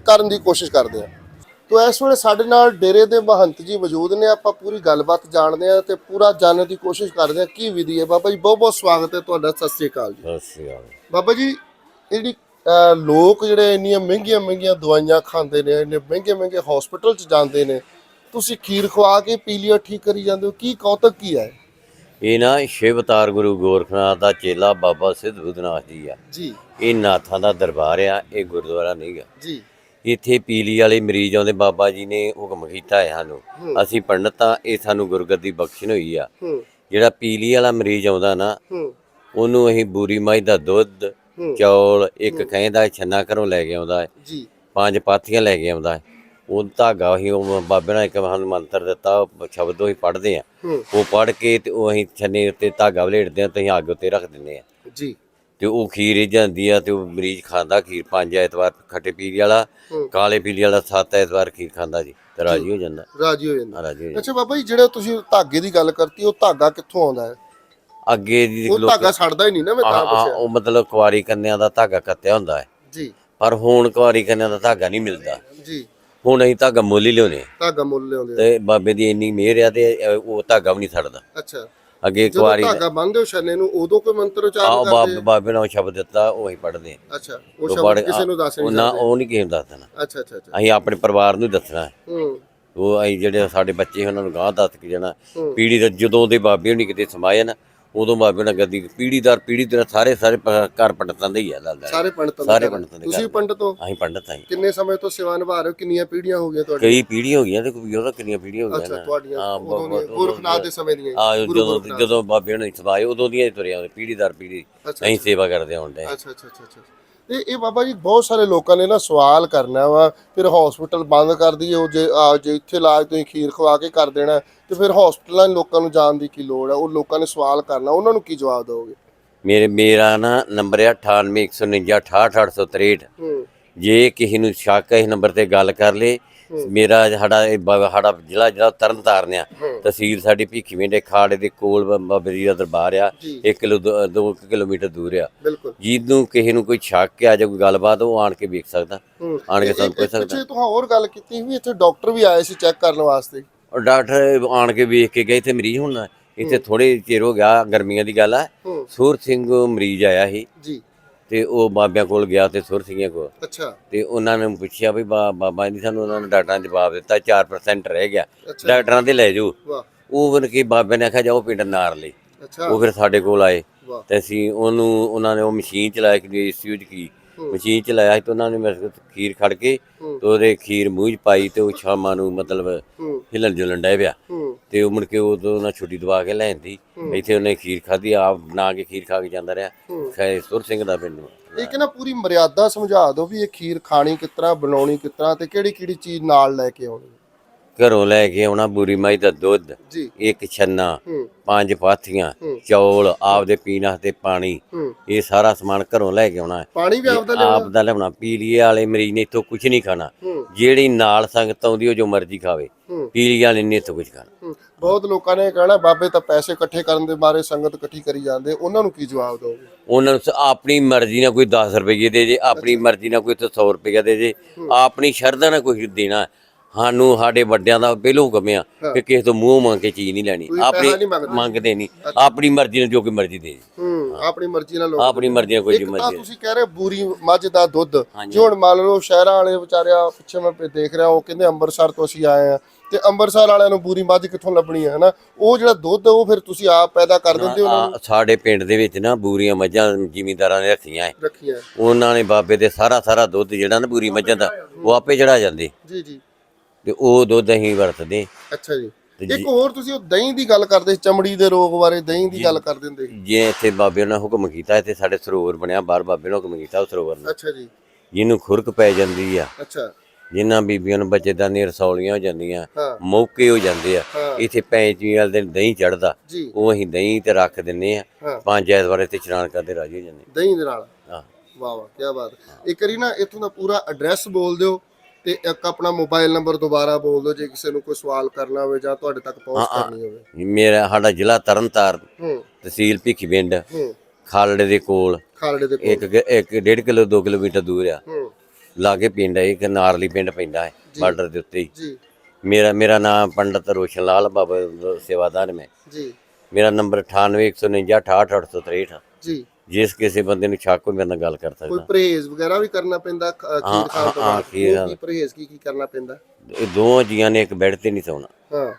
ਕਰਨ ਦੀ ਕੋਸ਼ਿਸ਼ ਕਰਦੇ ਹਾਂ। ਤੋ ਇਸ ਵੇਲੇ ਸਾਡੇ ਨਾਲ ਡੇਰੇ ਦੇ ਮਹੰਤ ਜੀ ਮੌਜੂਦ ਨੇ। ਆਪਾਂ ਪੂਰੀ ਗੱਲਬਾਤ ਜਾਣਦੇ ਹਾਂ ਤੇ ਪੂਰਾ ਜਾਣਨ ਦੀ ਕੋਸ਼ਿਸ਼ ਕਰਦੇ ਹਾਂ ਕੀ ਵਿਧੀ ਹੈ। ਬਾਬਾ ਜੀ ਬਹੁਤ ਬਹੁਤ ਸਵਾਗਤ ਹੈ ਤੁਹਾਡਾ। ਸਤਿ ਸ੍ਰੀ ਅਕਾਲ ਜੀ। ਸਤਿ ਸ਼੍ਰੀ ਅਕਾਲ। ਬਾਬਾ ਜੀ ਇਹ ਜਿਹੜੀ ਲੋਕ ਜਿਹੜੇ ਇੰਨੀਆਂ ਮਹਿੰਗੀਆਂ ਮਹਿੰਗੀਆਂ ਦਵਾਈਆਂ ਖਾਂਦੇ ਨੇ ਇੰਨੇ ਮਹਿੰਗੇ ਮਹਿੰਗੇ ਹਸਪੀਟਲ 'ਚ ਜਾਂਦੇ ਨੇ ਤੁਸੀਂ ਖੀਰ ਖਵਾ ਕੇ ਪੀਲੀਆ ਠੀਕ ਕਰੀ ਜਾਂਦੇ ਹੋ ਕੀ ਕੌਤਕ ਕੀ ਹੈ? ਇਹ ਨਾ ਸ਼ਿਵ ਅਵਤਾਰ ਗੁਰੂ ਗੋਰਖਨਾਥ ਦਾ ਚੇਲਾ ਬਾਬਾ ਸਿੱਧ ਬੁੱਧਨਾਥ ਜੀ ਆ। ਜੀ। ਇਹ ਨਾਥਾਂ ਦਾ ਦਰਬਾਰ ਆ ਇਹ ਗੁਰਦੁਆਰਾ ਨਹੀਂਗਾ ਜੀ। ਇੱਥੇ ਪੀਲੀ ਵਾਲੇ ਮਰੀਜ਼ ਆਉਂਦੇ ਬਾਬਾ ਜੀ ਨੇ ਹੁਕਮ ਕੀਤਾ ਹੈ ਸਾਨੂੰ ਅਸੀਂ ਪੰਡਤਾਂ ਇਹ ਸਾਨੂੰ ਗੁਰਗੱਦੀ ਬਖਸ਼ਣ ਹੋਈ ਆ। ਜਿਹੜਾ ਪੀਲੀ ਵਾਲਾ ਮਰੀਜ਼ ਆਉਂਦਾ ਨਾ ਉਹਨੂੰ ਅਸੀਂ ਬੂਰੀ ਮਾਈ ਦਾ ਦੁੱਧ ਚੌਲ ਇੱਕ ਕਹਿੰਦਾ ਛੰਨਾ ਘਰੋਂ ਲੈ ਕੇ ਆਉਂਦਾ ਹੈ ਜੀ। ਪੰਜ ਪਾਥੀਆਂ ਲੈ ਕੇ ਆਉਂਦਾ ਹੈ ਉਹ ਧਾਗਾ ਉਹ ਬਾਬੇ ਨੇ ਇੱਕ ਸਾਨੂੰ ਮੰਤਰ ਦਿੱਤਾ ਉਹ ਸ਼ਬਦ ਉਹ ਹੀ ਪੜ੍ਹਦੇ ਆ। ਹੂੰ। ਉਹ ਪੜ੍ਹ ਕੇ ਤੇ ਉਹ ਅਸੀਂ ਛੰਨੇ ਉੱਤੇ ਧਾਗਾ ਵਲੇਟਦੇ ਆ ਤੇ ਅਸੀਂ ਅੱਗ ਉੱਤੇ ਰੱਖ ਦਿੰਦੇ ਆ। ਜੀ। ਤੇ ਉਹ ਖੀਰ ਇਹ ਜਾਂਦੀ ਆ ਤੇ ਉਹ ਮਰੀਜ਼ ਖਾਂਦਾ ਖੀਰ ਪੰਜ ਐਤਵਾਰ ਖੱਟੇ ਪੀਲੀ ਵਾਲਾ ਹੂੰ। ਕਾਲੇ ਪੀਲੀ ਵਾਲਾ ਸੱਤ ਐਤਵਾਰ ਖੀਰ ਖਾਂਦਾ ਜੀ ਤੇ ਰਾਜੀ ਹੋ ਜਾਂਦਾ। ਹੋ ਹਾਂ, ਰਾਜੀ ਹੋ ਜਾਂਦਾ। ਅੱਛਾ ਬਾਬਾ ਜੀ ਜਿਹੜਾ ਤੁਸੀਂ ਧਾਗੇ ਦੀ ਗੱਲ ਕਰਤੀ ਉਹ ਧਾਗਾ ਕਿੱਥੋਂ ਆਉਂਦਾ ਹੈ? ਅੱਗੇ ਦੀ ਉਹ ਲੋਕ ਧਾਗਾ ਛੱਡਦਾ ਹੀ ਨਹੀਂ ਨਾ ਮੈਂ ਤਾਂ ਪੁੱਛਿਆ। ਉਹ ਮਤਲਬ ਕੁਆਰੀ ਕੰਨਿਆਂ ਦਾ ਧਾਗਾ ਕੱਤਿਆ ਹੁੰਦਾ ਹੈ। ਜੀ। ਪਰ ਹੁਣ ਕੁਆਰੀ ਕੰਨਿਆਂ ਦਾ ਧਾਗਾ ਨਹੀਂ ਮਿਲਦਾ। ਜੀ। ਹੁਣ ਅਸੀਂ ਧਾਗਾ ਮੁੱਲ ਹੀ ਲਿਆਉਨੇ ਆ। ਧਾਗਾ ਮੁੱਲ ਲਿਆਉਂਦੇ ਆ। ਤੇ ਬਾਬੇ ਦੀ ਇੰਨੀ ਮਿਹਰ ਆ ਤੇ ਅ, ਉਹ ਧਾਗਾ ਵੀ ਨਹੀਂ ਛੱਡਦਾ ਅੱਛਾ। ਅੱਗੇ ਜਦੋਂ ਕੁਆਰੀ ਧਾਗਾ ਬੰਨਦੇ ਹੋ ਛੰਨੇ ਨੂੰ ਉਦੋਂ ਕੋਈ ਮੰਤਰ ਆ ਉਚਾਰਨ ਕਰਦੇ ਬਾਬੇ ਬਾਬੇ ਨੇ ਉਹ ਸ਼ਬਦ ਦਿੱਤਾ ਉਹ ਹੀ ਪੜ੍ਹਦੇ ਆ ਅੱਛਾ ਉਹ ਉਹ ਸ਼ਬਦ ਪੜ੍ਹ- ਕਿਸੇ ਨੂੰ ਦੱਸ ਉਹ ਨਹੀਂ ਨਾ ਸਕਦੇ। ਉਹ ਨਹੀਂ ਕਿਸੇ ਨੂੰ ਦੱਸਣਾ ਅੱਛਾ ਅੱਛਾ ਅੱਛਾ। ਅਸੀਂ ਆਪਣੇ ਪਰਿਵਾਰ ਨੂੰ ਹੀ ਦੱਸਣਾ ਹੈ। ਹੂੰ। ਉਹ ਅਸੀਂ ਜਿਹੜੇ ਸਾਡੇ ਬੱਚੇ ਉਹਨਾਂ ਨੂੰ ਗਾਂ ਦੱਸ ਕੇ ਜਾਣਾ। ਪੀੜੀ ਦਾ ਜਦੋਂ ਦੇ ਬਾਬੇ ਹੋਣੀ ਕਿਤੇ ਸਮਾਏ ਨਾ ਉਦੋਂ ਬਾਬੇ ਨਾਲ ਗੱਦੀ ਪੀੜੀਦਾਰ ਪੀੜੀ ਦਰ ਸਾਰੇ ਸਾਰੇ ਪ- ਘਰ ਪੰਡਤਾਂ ਦੇ ਹੀ ਆ ਲੱਗਦਾ ਸਾਰੇ ਪੰਡਤਾਂ ਸਾਰੇ ਘਰ। ਪੰਡਤਾਂ ਦੇ ਤੁਸੀਂ ਘਰ। ਪੰਡਤ ਹੋ? ਅਸੀਂ ਪੰਡਤ ਹਾਂ ਜੀ। ਕਿੰਨੇ ਸਮੇਂ ਤੋਂ ਸੇਵਾ ਨਿਭਾ ਰਹੇ ਹੋ? ਕਿੰਨੀਆਂ ਪੀੜ੍ਹੀਆਂ ਹੋ ਗਈਆਂ ਤੁਹਾਡੀਆਂ? ਕਈ ਪੀੜ੍ਹੀਆਂ ਹੋ ਗਈਆਂ ਤੇ ਕੋਈ ਉਹਦਾ ਕਿੰਨੀਆਂ ਪੀੜ੍ਹੀਆਂ ਹੋ ਅੱਛਾ ਗਈਆਂ ਤੁਹਾਡੀਆਂ। ਹਾਂ, ਉਦੋਂ ਬਹੁਤ- ਦੀਆਂ ਬਹੁਤ- ਗੋਰਖਨਾਥ ਦੇ ਸਮੇਂ ਦੀਆਂ। ਆ ਗੁਰੂ ਜਦੋਂ। ਜਦੋਂ ਬਾਬੇ ਹੋਣੀ ਸਮਾਏ ਉਦੋਂ ਦੀਆਂ ਹੀ ਤੁਰਿਆ ਆਉਂਦੇ ਪੀੜੀਦਾਰ ਪੀੜੀ ਅੱਛਾ, ਅਸੀਂ ਸੇਵਾ ਕਰਦੇ ਅੱਛਾ ਅੱਛਾ ਅੱਛਾ ਅੱਛਾ। ਤੇ ਇਹ ਬਾਬਾ ਜੀ ਬਹੁਤ ਸਾਰੇ ਲੋਕਾਂ ਨੇ ਨਾ ਸਵਾਲ ਕਰਨਾ ਵਾ ਫਿਰ ਹਸਪੀਟਲ ਬੰਦ ਕਰ ਦਈਏ ਉਹ ਜੇ ਆ ਜੇ ਇੱਥੇ ਇਲਾਜ ਤੁਸੀਂ ਖੀਰ ਖਵਾ ਕੇ ਕਰ ਦੇਣਾ ਤੇ ਫਿਰ ਹਸਪੀਟਲਾਂ ਲੋਕਾਂ ਨੂੰ ਜਾਣ ਦੀ ਕੀ ਲੋੜ ਹੈ ਉਹ ਲੋਕਾਂ ਨੇ ਸਵਾਲ ਕਰਨਾ ਉਹਨਾਂ ਨੂੰ ਕੀ ਜਵਾਬ ਦਿਓਗੇ? ਮੇਰੇ ਮੇਰਾ ਨਾ ਨੰਬਰ ਹੈ 9819968863 ਹੂੰ। ਜੇ ਕਿਸੇ ਨੂੰ ਸ਼ੱਕ ਹੈ ਇਸ ਨੰਬਰ ਤੇ ਗੱਲ ਕਰ ਲੇ। ਮੇਰਾ ਸਾਡਾ ਇਹ ਬ- ਸਾਡਾ ਜ਼ਿਲ੍ਹਾ ਜਿਹੜਾ ਤਰਨ ਤਾਰਨ ਆ ਤਹਿਸੀਲ ਸਾਡੀ ਭੀਖੀਵਿੰਡ ਦੇ ਖਾੜੇ ਦੇ ਕੋਲ ਬ- ਬਾਬਾ ਜੀ ਦਾ ਦਰਬਾਰ ਆ ਜੀ। 1 ਕਿਲੋ 2 ਕਿਲੋਮੀਟਰ ਦੂਰ ਆ। ਬਿਲਕੁਲ। ਜਿਹਨੂੰ ਕਿਸੇ ਨੂੰ ਕੋਈ ਸ਼ੱਕ ਆ ਜਾਂ ਕੋਈ ਗੱਲਬਾਤ ਉਹ ਆਣ ਕੇ ਵੇਖ ਸਕਦਾ ਹੂੰ। ਆਣ ਕੇ ਸਾਨੂੰ ਪੁੱਛ ਸਕਦਾ। ਪਿੱਛੇ ਤੁਸੀਂ ਹੋਰ ਗੱਲ ਕੀਤੀ ਵੀ ਇੱਥੇ ਡਾਕਟਰ ਵੀ ਆਏ ਸੀ ਚੈੱਕ ਕਰਨ ਵਾਸਤੇ। ਔਰ ਡਾਕਟਰ ਆਣ ਕੇ ਵੇਖ ਕੇ ਗਏ ਤੇ ਮਰੀਜ਼ ਹੁਣ ਇੱਥੇ ਥੋੜੇ ਚਿਰ ਹੋ ਗਿਆ ਗਰਮੀਆਂ ਦੀ ਗੱਲ ਆ। ਹੂੰ। ਸੁਰ ਸਿੰਘ ਮਰੀਜ਼ ਆਇਆ ਸੀ। ਜੀ। ਤੇ ਉਹ ਬਾਬਿਆਂ ਕੋਲ ਗਿਆ ਤੇ ਸੁਰ ਸਿੰਘਾਂ ਕੋਲ। ਅੱਛਾ। ਤੇ ਉਹਨਾਂ ਨੇ ਪੁੱਛਿਆ ਵੀ ਬਾ- ਬਾਬਾ ਜੀ ਸਾਨੂੰ ਉਹਨਾਂ ਨੇ ਡਾਕਟਰਾਂ ਨੇ ਜਵਾਬ ਦਿੱਤਾ 4% ਰਹਿ ਗਿਆ। ਅੱਛਾ। ਡਾਕਟਰਾਂ ਦੇ ਲੈ ਜਾਓ। ਵਾਹ। ਉਹ ਫਿਰ ਕੀ ਬਾਬੇ ਨੇ ਆਖਿਆ ਜਾਓ ਪਿੰਡ ਨਾਰ ਲਈ ਅੱਛਾ। ਉਹ ਫਿਰ ਸਾਡੇ ਕੋਲ ਆਏ। ਵਾਹ। ਤੇ ਅਸੀਂ ਉਹਨੂੰ ਉਹਨਾਂ ਨੇ ਉਹ ਮਸ਼ੀਨ ਚਲਾਇਆ ਕਿ ਏਸੀਯੂ ਚ ਕੀ। ਮਸ਼ੀਨ ਚਲਾਇਆ ਸੀ ਤੇ ਉਹਨਾਂ ਨੇ ਮੇਰੇ ਕੋਲ ਖੀਰ ਖੜ ਕੇ। ਤੇ ਉਹਦੇ ਖੀਰ ਮੂੰਹ 'ਚ ਪਾਈ ਤੇ ਉਹ ਸ਼ਾਮਾਂ ਨੂੰ ਮਤਲਬ ਹਿਲਣ ਜੁਲਣ ਡਿਆ ਪਿਆ। ਤੇ ਉਹ ਮੁੜ ਕੇ ਉਦੋਂ ਉਹਨਾਂ ਛੁੱਟੀ ਦਵਾ ਕੇ ਲੈਂਦੀ ਇੱਥੇ ਉਹਨੇ ਖੀਰ ਖਾਧੀ ਆਪ ਬਣਾ ਕੇ ਖੀਰ ਖਾ ਕੇ ਜਾਂਦਾ ਰਿਹਾ। ਖੈ ਸੁਰ ਸਿੰਘ ਦਾ ਪਿੰਡ ਨਾ ਪੂਰੀ ਮਰਿਆਦਾ ਸਮਝਾ ਦਿਓ ਵੀ ਇਹ ਖੀਰ ਖਾਣੀ ਕਿਸ ਤਰ੍ਹਾਂ ਬਣਾਉਣੀ ਕਿਸ ਤਰ੍ਹਾਂ ਤੇ ਕਿਹੜੀ ਕਿਹੜੀ ਚੀਜ਼ ਨਾਲ ਲੈ ਕੇ ਆਉਣੀ। ਘਰੋਂ ਲੈ ਕੇ ਆਉਣਾ ਬੂਰੀ ਮਾਈ ਦਾ ਦੁੱਧ ਜੀ। ਇੱਕ ਛੰਨਾ ਪੰਜ ਪਾਥੀਆਂ। ਚੌਲ ਆਪਦੇ ਪੀਣ ਵਾਸਤੇ ਪਾਣੀ ਇਹ ਸਾਰਾ ਸਮਾਨ ਘਰੋਂ ਲੈ ਕੇ ਆਉਣਾ। ਪਾਣੀ ਵੀ ਆਪਦਾ ਆਪ ਲਿਆਉਣਾ? ਦਾ ਲਿਆਉਣਾ। ਪੀਲੀਏ ਵਾਲੇ ਮਰੀਜ਼ ਨੇ ਇੱਥੋਂ ਕੁਝ ਨਹੀਂ ਖਾਣਾ। ਜਿਹੜੀ ਨਾਲ ਸੰਗਤ ਆਉਂਦੀ ਉਹ ਜੋ ਮਰਜ਼ੀ ਖਾਵੇ। ਪੀਲੀਏ ਵਾਲੇ ਨੇ ਇੱਥੋਂ ਕੁਝ ਖਾਣਾ। ਬਹੁਤ ਲੋਕਾਂ ਨੇ ਕਹਿਣਾ ਬਾਬੇ ਤਾਂ ਪੈਸੇ ਇਕੱਠੇ ਕਰਨ ਦੇ ਬਾਰੇ ਸੰਗਤ ਇਕੱਠੀ ਕਰੀ ਜਾਂਦੇ। ਉਹਨਾਂ ਨੂੰ ਕੀ ਜਵਾਬ ਦਿਓਗੇ? ਉਹਨਾਂ ਨੂੰ ਆਪਣੀ ਮਰਜ਼ੀ ਨਾਲ ਕੋਈ 10 ਰੁਪਏ ਦੇ ਜੇ ਆਪਣੀ ਮਰਜ਼ੀ ਨਾਲ ਕੋਈ ਤਾਂ 100 ਰੁਪਏ ਦੇ ਜੇ ਆਪਣੀ ਸ਼ਰਧਾ ਨਾਲ ਕੋਈ ਦੇਣਾ। ਸਾਨੂੰ ਸਾਡੇ ਵੱਡਿਆਂ ਦਾ ਪਹਿਲੋਂ ਹੁਕਮ ਆ ਕਿ ਕਿਸੇ ਤੋਂ ਮੂੰਹ ਮੰਗ ਕੇ ਚੀਜ਼ ਨਹੀਂ ਲੈਣੀ। ਕੋਈ ਪੈਸਾ ਆਪਣੀ ਨਹੀਂ ਮੰਗਦੇ। ਮੰਗਦੇ ਨਹੀਂ। ਆਪਣੀ ਮਰਜ਼ੀ ਨਾਲ ਜੋ ਕੋਈ ਮਰਜ਼ੀ ਦੇ। ਹੂੰ ਆਪਣੀ ਮਰਜ਼ੀ ਨਾਲ ਲੋਕ ਆਪਣੀ ਮਰਜ਼ੀ ਨਾਲ ਕੋਈ ਇੱਕ ਜੋ ਤਾਂ ਮਰਜ਼ੀ ਤੁਸੀਂ ਕਹਿ ਰਹੇ ਬੂਰੀ ਮੱਝ ਦਾ ਦੁੱਧ। ਜੇ ਹੁਣ ਮੰਨ ਲਓ ਸ਼ਹਿਰਾਂ ਵਾਲੇ ਵਿਚਾਰਿਆ ਪਿੱਛੇ ਮੈਂ ਪ- ਦੇਖ ਰਿਹਾ ਉਹ ਕਹਿੰਦੇ ਅੰਮ੍ਰਿਤਸਰ ਤੋਂ ਅਸੀਂ ਆਏ ਆ ਤੇ ਅੰਮ੍ਰਿਤਸਰ ਵਾਲਿਆਂ ਨੂੰ ਬੂਰੀ ਮੱਝ ਕਿੱਥੋਂ ਲੱਭਣੀ ਹੈ ਹਨਾ? ਉਹ ਜਿਹੜਾ ਦੁੱਧ ਉਹ ਫਿਰ ਤੁਸੀਂ ਆਪ ਪੈਦਾ ਕਰ ਦਿੰਦੇ ਹੋ ਆ, ਸਾਡੇ ਪਿੰਡ ਦੇ ਵਿੱਚ ਨਾ ਬੂਰੀਆਂ ਮੱਝਾਂ ਜ਼ਿਮੀਂਦਾਰਾਂ ਨੇ ਰੱਖੀਆਂ ਐ ਨੂੰ ਰੱਖੀਆਂ। ਉਹਨਾਂ ਨੇ ਬਾਬੇ ਦੇ ਸਾਰਾ ਸਾਰਾ ਦੁੱਧ ਜਿਹੜਾ ਨਾ ਬੂਰੀ ਮੱਝਾਂ ਦਾ ਉਹ ਆਪੇ ਚੜਾ ਜਾਂਦੇ। ਜੀ ਜੀ। ਤੇ ਉਹ ਦੁੱਧ ਅਸੀਂ ਵਰਤਦੇ ਅੱਛਾ ਜੀ। ਤੇ ਇੱਕ ਹੋਰ ਤੁਸੀਂ ਉਹ ਦਹੀਂ ਦੀ ਗੱਲ ਕਰਦੇ ਚਮੜੀ ਦੇ ਰੋਗ ਬਾਰੇ ਦਹੀਂ ਦੀ ਗੱਲ ਕਰ ਦਿੰਦੇ ਜੇ ਇੱਥੇ ਬਾਬੇ ਨੇ ਹੁਕਮ ਕੀਤਾ ਇੱਥੇ ਸਾਡੇ ਸਰੋਵਰ ਬਣਿਆ ਬਾਹਰ ਬਾਬੇ ਨੇ ਹੁਕਮ ਕੀਤਾ ਉਹ ਸਰੋਵਰ ਨੂੰ। ਅੱਛਾ ਜੀ। ਜਿਹਨੂੰ ਖੁਰਕ ਪੈ ਜਾਂਦੀ ਆ। ਅੱਛਾ। ਜਿਨ੍ਹਾਂ ਬੀਬੀਆਂ ਨੂੰ ਬੱਚੇਦਾਨੀ ਰਸੌਲੀਆਂ ਹੋ ਜਾਂਦੀਆਂ ਮੌਕੇ ਹੋ ਜਾਂਦੇ ਆ। ਇੱਥੇ ਪੈਂਚੀ ਵਾਲੇ ਦਿਨ ਦਹੀਂ ਚੜਦਾ। ਉਹ ਅਸੀਂ ਦਹੀਂ ਤੇ ਰੱਖ ਦਿੰਨੇ ਆ। ਪੰਜ ਐਤਵਾਰ ਇੱਥੇ ਇਸ਼ਨਾਨ ਕਰਦੇ ਰਾਜੀ ਹੋ ਜਾਂਦੇ। ਦਹੀਂ ਦੇ ਨਾਲ। ਹਾਂ। ਵਾਹ ਵਾਹ ਕੀ ਬਾਤ। ਇੱਕ ਵਾਰੀ ਨਾ ਇੱਥੋਂ ਦਾ ਪੂਰਾ ਐਡਰੈਸ ਬੋਲ ਦਿਓ। ਤੇ ਇੱਕ ਆਪਣਾ ਮੋਬਾਈਲ ਨੰਬਰ ਦੁਬਾਰਾ ਬੋਲ ਦਿਓ ਜੇ ਕਿਸੇ ਨੂੰ ਕੋਈ ਸਵਾਲ ਕਰਨਾ ਹੋਵੇ ਜਾਂ ਤੁਹਾਡੇ ਤੱਕ ਪਹੁੰਚ ਕਰਨੀ ਹੋਵੇ। ਮੇਰਾ ਸਾਡਾ ਜ਼ਿਲ੍ਹਾ ਤਰਨਤਾਰਨ ਹੂੰ। ਤਹਿਸੀਲ ਭਿੱਖੀਵਿੰਡ ਹੂੰ। ਖਾਲੜੇ ਦੇ ਕੋਲ। ਖਾਲੜੇ ਦੇ ਕੋਲ। ਇੱਕ ਇੱਕ ਡੇਢ ਕਿਲੋ 2 ਕਿਲੋਮੀਟਰ ਦੂਰ ਆ। ਹੂੰ। ਲਾਗੇ ਪਿੰਡ ਹੈ ਇੱਕ ਨਾਰਲੀ ਪਿੰਡ ਪੈਂਦਾ ਹੈ ਬਾਰਡਰ ਦੇ ਉੱਤੇ ਹੀ। ਜੀ। ਮੇਰਾ ਮੇਰਾ ਨਾਮ ਪੰਡਤ ਰੋਸ਼ਨ ਲਾਲ ਬਾਬਾ ਦਾ ਸੇਵਾਦਾਰ ਮੈਂ। ਜੀ। ਮੇਰਾ ਨੰਬਰ 9819968863 ਜੀ। ਜਿਸ ਕਿਸੇ ਬੰਦੇ ਨੂੰ ਸ਼ੱਕ ਹੋਵੇ ਮੇਰੇ ਨਾਲ ਗੱਲ ਕਰ ਕੋਈ ਸਕਦਾ ਪਰਹੇਜ਼ ਵਗੈਰਾ ਵੀ ਕਰਨਾ ਪੈਂਦਾ ਖ- ਹਾਂ, ਖੀਰ ਖਾਣ ਤੋਂ ਹਾਂ, ਬਾਅਦ? ਖੀਰ ਉਹ ਕੀ ਪਰਹੇਜ਼ ਕੀ ਕੀ ਕਰਨਾ ਪੈਂਦਾ? ਇਹ ਦੋਵਾਂ ਜੀਆਂ ਨੇ ਇੱਕ ਬੈੱਡ ਤੇ ਨਹੀਂ ਸੌਣਾ। ਹਾਂ।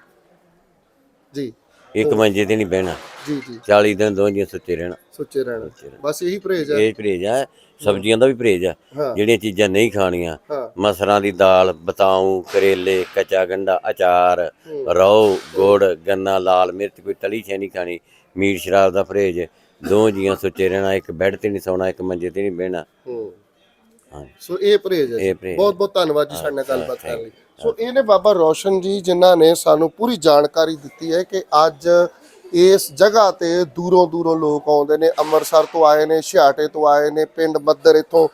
ਜੀ। ਇੱਕ ਮੰਜੇ ਤੇ ਨਹੀਂ ਬਹਿਣਾ। ਜੀ ਜੀ। 40 ਦਿਨ ਦੋਵਾਂ ਜੀਆਂ ਸੁੱਤੇ ਰਹਿਣਾ। ਸੁੱਚੇ ਰਹਿਣਾ। ਬਸ ਇਹੀ ਪਰਹੇਜ਼ ਹੈ। ਇਹ ਪਰਹੇਜ ਆ ਸਬਜ਼ੀਆਂ ਦਾ ਵੀ ਪਰਹੇਜ ਆ ਹਾਂ। ਜਿਹੜੀਆਂ ਚੀਜ਼ਾਂ ਨਹੀਂ ਖਾਣੀਆਂ ਹਾਂ। ਮਸਰਾਂ ਦੀ ਦਾਲ ਬਤਾਊ ਕਰੇਲੇ ਕੱਚਾ ਗੰਡਾ ਅਚਾਰ ਰੌ ਗੁੜ ਗੰਨਾ ਲਾਲ ਮਿਰਚ ਕੋਈ ਤਲੀ ਸ਼ੈ ਨਹੀਂ ਖਾਣੀ ਮੀਟ ਸ਼ਰਾਬ ਦਾ ਪਰਹੇਜ ਦੋ ਜੀਆਂ ਸੁੱਚੇ ਰਹਿਣਾ ਇੱਕ ਬੈੱਡ ਤੇ ਨਹੀਂ ਸੌਣਾ ਇੱਕ ਮੰਜੇ ਤੇ ਨਹੀਂ ਬਹਿਣਾ। ਹੂੰ। ਹਾਂ। ਸੋ ਇਹ ਪਰਹੇਜ਼ ਹੈ ਇਹ ਪਰਹੇਜ਼ ਬਹੁਤ ਬਹੁਤ ਧੰਨਵਾਦ ਜੀ ਸਾਡੇ ਨਾਲ ਗੱਲਬਾਤ ਕਰਨ ਲਈ। ਸੋ ਇਹ ਨੇ ਬਾਬਾ ਰੋਸ਼ਨ ਜੀ ਜਿਨ੍ਹਾਂ ਨੇ ਸਾਨੂੰ ਪੂਰੀ ਜਾਣਕਾਰੀ ਦਿੱਤੀ ਹੈ ਕਿ ਅੱਜ ਇਸ ਜਗ੍ਹਾ ਤੇ ਦੂਰੋਂ ਦੂਰੋਂ ਲੋਕ ਆਉਂਦੇ ਨੇ ਅੰਮ੍ਰਿਤਸਰ ਤੋਂ ਆਏ ਨੇ ਛਿਆਟੇ ਤੋਂ ਆਏ ਨੇ ਪਿੰਡ ਮੱਦਰ ਇਥੋਂ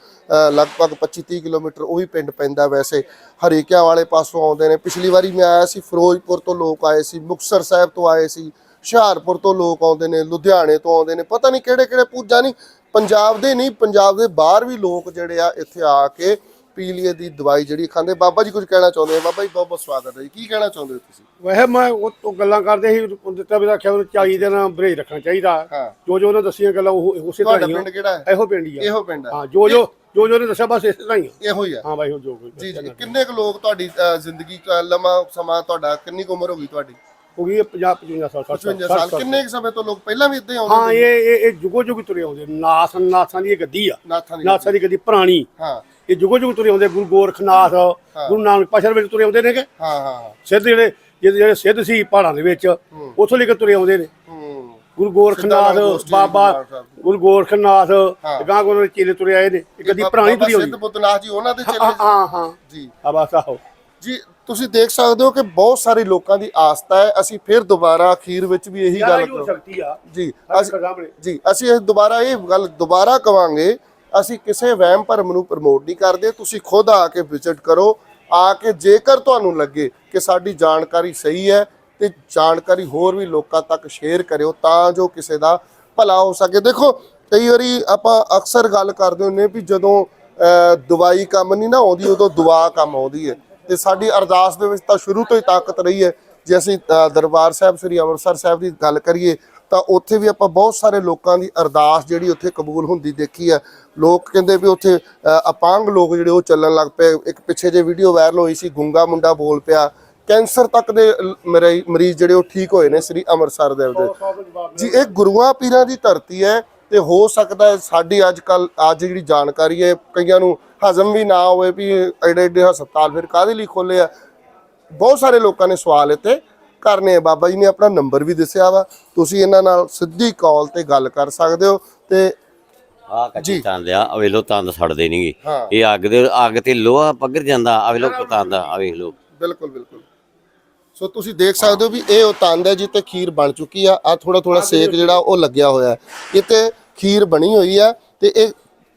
ਲਗਭਗ 25-30 ਕਿਲੋਮੀਟਰ ਉਹ ਵੀ ਪਿੰਡ ਪੈਂਦਾ ਵੈਸੇ। ਹਰੀਕਿਆਂ ਵਾਲੇ ਪਾਸੋਂ ਆਉਂਦੇ ਨੇ। ਪਿਛਲੀ ਵਾਰੀ ਮੈਂ ਆਇਆ ਸੀ ਫਿਰੋਜ਼ਪੁਰ ਤੋਂ ਲੋਕ ਆਏ ਸੀ ਮੁਕਤਸਰ ਸਾਹਿਬ ਤੋਂ ਆਏ ਸੀ। ਹੁਸ਼ਿਆਰਪੁਰ ਤੋਂ ਲੋਕ ਆਉਂਦੇ ਨੇ ਲੁਧਿਆਣੇ ਤੋਂ ਆਉਂਦੇ ਨੇ ਪਤਾ ਨਹੀਂ ਕਿਹੜੇ ਕਿਹੜੇ ਪੂਜਾ ਨਹੀਂ ਪੰਜਾਬ ਦੇ ਨਹੀਂ ਪੰਜਾਬ ਦੇ ਬਾਹਰ ਵੀ ਲੋਕ ਜਿਹੜੇ ਆ ਇੱਥੇ ਆ ਕੇ ਪੀਲੀਏ ਦੀ ਦਵਾਈ ਜਿਹੜੀ ਖਾਂਦੇ। ਬਾਬਾ ਜੀ ਕੁਝ ਕਹਿਣਾ ਚਾਹੁੰਦੇ ਆ? ਬਾਬਾ ਜੀ ਬਹੁਤ ਬਹੁਤ ਸਵਾਗਤ ਹੈ ਜੀ। ਕੀ ਕਹਿਣਾ ਚਾਹੁੰਦੇ ਹੋ ਤੁਸੀਂ? ਵੈਸੇ ਮੈਂ ਉਹ ਤੋਂ ਗੱਲਾਂ ਕਰਦੇ ਸੀ ਉਹ ਦਿੱਤਾ ਵੀ ਰੱਖਿਆ ਉਹਨੂੰ 40 ਦਿਨ ਬਰੇਜ ਰੱਖਣਾ ਚਾਹੀਦਾ। ਹਾਂ। ਜੋ ਜੋ ਉਹਨਾਂ ਦੱਸੀਆਂ ਗੱਲਾਂ ਉਹ ਉਸੇ ਤਰ੍ਹਾਂ ਤੁਹਾਡਾ ਹੀ ਆ। ਪਿੰਡ ਕਿਹੜਾ ਹੈ? ਇਹੋ ਪਿੰਡ ਹੀ ਆ। ਇਹੋ ਪਿੰਡ ਹੈ। ਹਾਂ ਜੋ ਜੋ ਜੋ ਜੋ ਨੇ ਦੱਸਿਆ ਬਸ ਇਸੇ ਤਰ੍ਹਾਂ ਹੀ ਆ। ਇਹੋ ਹੀ ਹੈ ਹਾਂ ਬਾਈ ਉਹ ਜੋ ਜੀ ਜੀ। ਕਿੰਨੇ ਕੁ ਲੋਕ ਤੁਹਾਡੀ ਜ਼ਿੰਦਗੀ ਲੰਮਾ ਸਮਾਂ ਤੁਹਾਡਾ ਕਿੰਨੀ ਕੁ ਉਮਰ ਹੋ ਗਈ ਤੁਹਾਡੀ? ਹੋ ਗਈ 50 55 ਸਾਲ 60 55 ਸਾਲ। ਕਿੰਨੇ ਸਮੇਂ ਤੋਂ ਲੋਕ ਪਹਿਲਾਂ ਵੀ ਇੱਦਾਂ ਹੀ ਆਉਂਦੇ ਹਾਂ? ਇਹ ਇਹ ਇਹ ਜੁਗੋ ਜੁਗ ਤੁਰੇ ਆਉਂਦੇ ਨਾਥ ਨਾਥਾਂ ਦੀ ਇਹ ਗੱਦੀ ਆ। ਨਾਥਾਂ ਦੀ ਗੱਦੀ। ਪੁਰਾਣੀ। ਹਾਂ। ਇਹ ਜੁਗੋ ਜੁਗ ਤੁਰੇ ਆਉਂਦੇ ਗੁਰੂ ਗੋਰਖਨਾਥ ਗੁਰੂ ਨਾਨਕ ਪਾਸ਼ਾ ਵਿੱਚ ਤੁਰੇ ਆਉਂਦੇ ਨੇ ਕਿ ਹਾਂ ਹਾਂ। ਸਿੱਧ ਜਿਹੜੇ ਜਿਹੜੇ ਸਿੱਧ ਸੀ ਪਹਾੜਾਂ ਦੇ ਵਿੱਚ ਉੱਥੋਂ ਲੈ ਕੇ ਤੁਰੇ ਆਉਂਦੇ ਨੇ। ਹੂੰ। ਗੁਰੂ ਗੋਰਖਨਾਥ ਬਾਬਾ। ਗੁਰੂ ਗੋਰਖਨਾਥ ਹਾਂ। ਗਾਂ ਕੋਲ ਚੇਲੇ ਤੁਰੇ ਆਏ ਨੇ। ਇੱਕ ਦੀ ਪੁਰਾਣੀ ਤੁਰੀ ਹੋਈ ਸਿੱਧ ਬੁੱਧਨਾਥ ਜੀ ਉਹਨਾਂ ਦੇ ਹਾਂ ਚੇਲੇ ਹਾਂ ਹਾਂ। ਜੀ। ਆ ਬਸ ਆਹੋ। ਜੀ ਤੁਸੀਂ ਦੇਖ ਸਕਦੇ ਹੋ ਕਿ ਬਹੁਤ ਸਾਰੇ ਲੋਕਾਂ ਦੀ ਆਸਥਾ ਹੈ। ਅਸੀਂ ਫਿਰ ਦੁਬਾਰਾ ਅਖੀਰ ਵਿੱਚ ਵੀ ਇਹੀ ਗੱਲ ਹੋ ਕਰੋ ਸਕਦੀ ਆ। ਜੀ ਅਸੀਂ ਜੀ ਅਸੀਂ ਦੁਬਾਰਾ ਇਹ ਗੱਲ ਦੁਬਾਰਾ ਕਵਾਂਗੇ ਅਸੀਂ ਕਿਸੇ ਵਹਿਮ ਭਰਮ ਨੂੰ ਪ੍ਰਮੋਟ ਨਹੀਂ ਕਰਦੇ। ਤੁਸੀਂ ਖੁਦ ਆ ਕੇ ਵਿਜ਼ਿਟ ਕਰੋ ਆ ਕੇ ਜੇਕਰ ਤੁਹਾਨੂੰ ਲੱਗੇ ਕਿ ਸਾਡੀ ਜਾਣਕਾਰੀ ਸਹੀ ਹੈ ਤੇ ਜਾਣਕਾਰੀ ਹੋਰ ਵੀ ਲੋਕਾਂ ਤੱਕ ਸ਼ੇਅਰ ਕਰਿਓ ਤਾਂ ਜੋ ਕਿਸੇ ਦਾ ਭਲਾ ਹੋ ਸਕੇ। ਦੇਖੋ ਕਈ ਵਾਰੀ ਆਪਾਂ ਅਕਸਰ ਗੱਲ ਕਰਦੇ ਹੁੰਨੇ ਵੀ ਜਦੋਂ ਦਵਾਈ ਕੰਮ ਨਹੀਂ ਨਾ ਆਉਂਦੀ ਉਦੋਂ ਦੁਆ ਕੰਮ ਆਉਂਦੀ ਹੈ। ਤੇ ਸਾਡੀ ਅਰਦਾਸ ਦੇ ਵਿੱਚ ਤਾਂ ਸ਼ੁਰੂ ਤੋਂ ਹੀ ਤਾਕਤ ਰਹੀ ਹੈ। ਜੇ ਅਸੀਂ ਦਰਬਾਰ ਸਾਹਿਬ, ਸ੍ਰੀ ਅੰਮ੍ਰਿਤਸਰ ਸਾਹਿਬ ਦੀ ਗੱਲ ਕਰੀਏ, ਤਾਂ ਉੱਥੇ ਵੀ ਆਪਾਂ ਬਹੁਤ ਸਾਰੇ ਲੋਕਾਂ ਦੀ ਅਰਦਾਸ ਜਿਹੜੀ ਉੱਥੇ ਕਬੂਲ ਹੁੰਦੀ ਦੇਖੀ ਹੈ। ਲੋਕ ਕਹਿੰਦੇ ਵੀ ਉੱਥੇ ਅਪਾਂਗ ਲੋਕ ਜਿਹੜੇ ਉਹ ਚੱਲਣ ਲੱਗ ਪਏ। ਇੱਕ ਪਿੱਛੇ ਜੇ ਵੀਡੀਓ ਵਾਇਰਲ ਹੋਈ ਸੀ, ਗੁੰਗਾ ਮੁੰਡਾ ਬੋਲ ਪਿਆ। ਕੈਂਸਰ ਤੱਕ ਦੇ ਲ- ਮਰੀਜ਼ ਜਿਹੜੇ ਉਹ ਠੀਕ ਹੋਏ ਨੇ ਸ੍ਰੀ ਅੰਮ੍ਰਿਤਸਰ ਦੇ ਦੇ ਜੀ, ਇਹ ਗੁਰੂਆਂ ਪੀਰਾਂ ਦੀ ਧਰਤੀ ਹੈ ਤੇ ਹੋ ਸਕਦਾ ਹੈ ਸਾਡੀ ਅੱਜ ਕੱਲ ਅੱਜ ਜਿਹੜੀ ਜਾਣਕਾਰੀ ਹੈ, ਕਈਆਂ ਨੂੰ ਹਜ਼ਮ ਵੀ ਨਾ ਹੋਵੇ ਵੀ ਐਡੇ ਐਡੇ ਹਸਪਤਾਲ ਫਿਰ ਕਾਹਦੇ ਲਈ ਖੋਲੇ ਆ? ਬਹੁਤ ਸਾਰੇ ਲੋਕਾਂ ਨੇ ਸਵਾਲ ਇੱਥੇ ਕਰਨੇ ਆ। ਬਾਬਾ ਜੀ ਨੇ ਆਪਣਾ ਨੰਬਰ ਵੀ ਦੱਸਿਆ ਵਾ। ਤੁਸੀਂ ਇਹਨਾਂ ਨਾਲ ਸਿੱਧੀ ਕਾਲ ਤੇ ਗੱਲ ਕਰ ਸਕਦੇ ਹੋ ਤੇ ਆ ਕੱਚੀ ਤੰਦ ਆ। ਆ ਵੇਖ ਲੋ ਤੰਦ ਸੜਦੇ ਨਹੀਂਗੇ। ਇਹ ਅੱਗ ਦੇ ਅੱਗ ਤੇ ਲੋਹਾ ਪੱਗਰ ਜਾਂਦਾ। ਆ ਵੇਖ ਲੋ ਤੰਦ ਆ ਵੇਖ ਲੋ ਬਿਲਕੁਲ ਬਿਲਕੁਲ। ਸੋ ਤੁਸੀਂ ਦੇਖ ਸਕਦੇ ਹੋ ਵੀ ਇਹ ਉਹ ਤੰਦ ਹੈ ਜਿੱਤੇ ਖੀਰ ਬਣ ਚੁੱਕੀ ਆ। ਆ ਥੋੜਾ ਥੋੜਾ ਸੇਕ ਜਿਹੜਾ ਉਹ ਲੱਗਿਆ ਹੋਇਆ ਹੈ। ਇੱਥੇ ਖੀਰ ਬਣੀ ਹੋਈ ਆ ਤੇ ਇਹ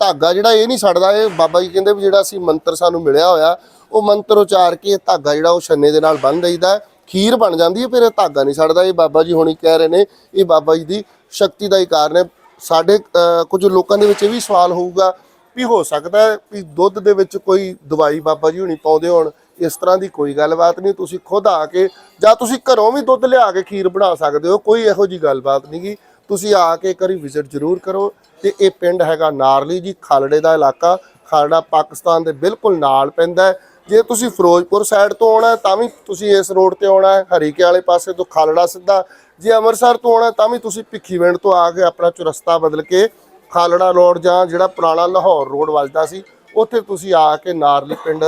ਧਾਗਾ ਜਿਹੜਾ ਇਹ ਨਹੀਂ ਛੱਡਦਾ ਇਹ ਬਾਬਾ ਜੀ ਕਹਿੰਦੇ ਵੀ ਜਿਹੜਾ ਅਸੀਂ ਮੰਤਰ ਸਾਨੂੰ ਮਿਲਿਆ ਹੋਇਆ ਉਹ ਮੰਤਰ ਉਚਾਰ ਕੇ ਇਹ ਧਾਗਾ ਜਿਹੜਾ ਉਹ ਛੰਨੇ ਦੇ ਨਾਲ ਬੰਨ ਦਈਦਾ ਖੀਰ ਬਣ ਜਾਂਦੀ ਹੈ ਫਿਰ ਇਹ ਧਾਗਾ ਨਹੀਂ ਛੱਡਦਾ। ਇਹ ਬਾਬਾ ਜੀ ਹੁਣੀ ਕਹਿ ਰਹੇ ਨੇ ਇਹ ਬਾਬਾ ਜੀ ਦੀ ਸ਼ਕਤੀ ਦਾ ਹੀ ਕਾਰਨ ਹੈ। ਸਾਡੇ ਅਹ, ਕੁਝ ਲੋਕਾਂ ਦੇ ਵਿੱਚ ਇਹ ਵੀ ਸਵਾਲ ਹੋਊਗਾ ਵੀ ਹੋ ਸਕਦਾ ਵੀ ਦੁੱਧ ਦੇ ਵਿੱਚ ਕੋਈ ਦਵਾਈ ਬਾਬਾ ਜੀ ਹੁਣੀ ਪਾਉਂਦੇ ਹੋਣ ਇਸ ਤਰ੍ਹਾਂ ਦੀ ਕੋਈ ਗੱਲਬਾਤ ਨਹੀਂ। ਤੁਸੀਂ ਖੁਦ ਆ ਕੇ ਜਾਂ ਤੁਸੀਂ ਘਰੋਂ ਵੀ ਦੁੱਧ ਲਿਆ ਕੇ ਖੀਰ ਬਣਾ ਸਕਦੇ ਹੋ ਕੋਈ ਇਹੋ ਜੀ ਗੱਲਬਾਤ ਨਹੀਂਗੀ ਤੁਸੀਂ ਆ ਕੇ ਇੱਕ ਵਾਰੀ ਵਿਜ਼ਿਟ ਜ਼ਰੂਰ ਕਰੋ ਤੇ ਇਹ ਪਿੰਡ ਹੈਗਾ ਨਾਰਲੀ ਜੀ, ਖਾਲੜੇ ਦਾ ਇਲਾਕਾ। ਖਾਲੜਾ ਪਾਕਿਸਤਾਨ ਦੇ ਬਿਲਕੁਲ ਨਾਲ ਪੈਂਦਾ ਜੇ ਤੁਸੀਂ ਫਿਰੋਜ਼ਪੁਰ ਸਾਈਡ ਤੋਂ ਆਉਣਾ ਤਾਂ ਵੀ ਤੁਸੀਂ ਇਸ ਰੋਡ ਤੇ ਆਉਣਾ ਹਰੀਕੇ ਵਾਲੇ ਪਾਸੇ ਤੋਂ ਖਾਲੜਾ ਸਿੱਧਾ। ਜੇ ਅੰਮ੍ਰਿਤਸਰ ਤੋਂ ਆਉਣਾ ਤਾਂ ਵੀ ਤੁਸੀਂ ਭਿੱਖੀਵਿੰਡ ਤੋਂ ਆ ਕੇ ਆਪਣਾ ਚੁਰਸਤਾ ਬਦਲ ਕੇ ਖਾਲੜਾ ਰੋਡ ਜਾਂ ਜਿਹੜਾ ਪੁਰਾਣਾ ਲਾਹੌਰ ਰੋਡ ਵੱਜਦਾ ਸੀ, ਉੱਥੇ ਤੁਸੀਂ ਆ ਕੇ ਨਾਰਲੀ ਪਿੰਡ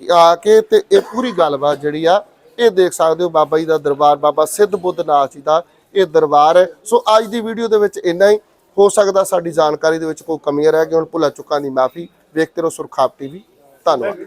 ਆ ਕੇ ਤੇ ਇਹ ਪੂਰੀ ਗੱਲਬਾਤ ਜਿਹੜੀ ਆ, ਇਹ ਦੇਖ ਸਕਦੇ ਹੋ ਬਾਬਾ ਜੀ ਦਾ ਦਰਬਾਰ, ਬਾਬਾ ਸਿੱਧ ਬੁੱਧ ਨਾਥ ਜੀ ਦਾ ਇਹ ਦਰਬਾਰ ਹੈ। ਸੋ ਅੱਜ ਦੀ ਵੀਡੀਓ ਦੇ ਵਿੱਚ ਇੰਨਾ ਹੀ। ਹੋ ਸਕਦਾ ਸਾਡੀ ਜਾਣਕਾਰੀ ਦੇ ਵਿੱਚ ਕੋਈ ਕਮੀਆਂ ਰਹਿ ਗਈਆਂ ਹੁਣ ਭੁੱਲਾ ਚੁੱਕਾਂ ਦੀ ਮਾਫੀ। ਵੇਖਦੇ ਰਹੋ ਸੁਰਖਾਪ ਟੀਵੀ ਧੰਨਵਾਦ।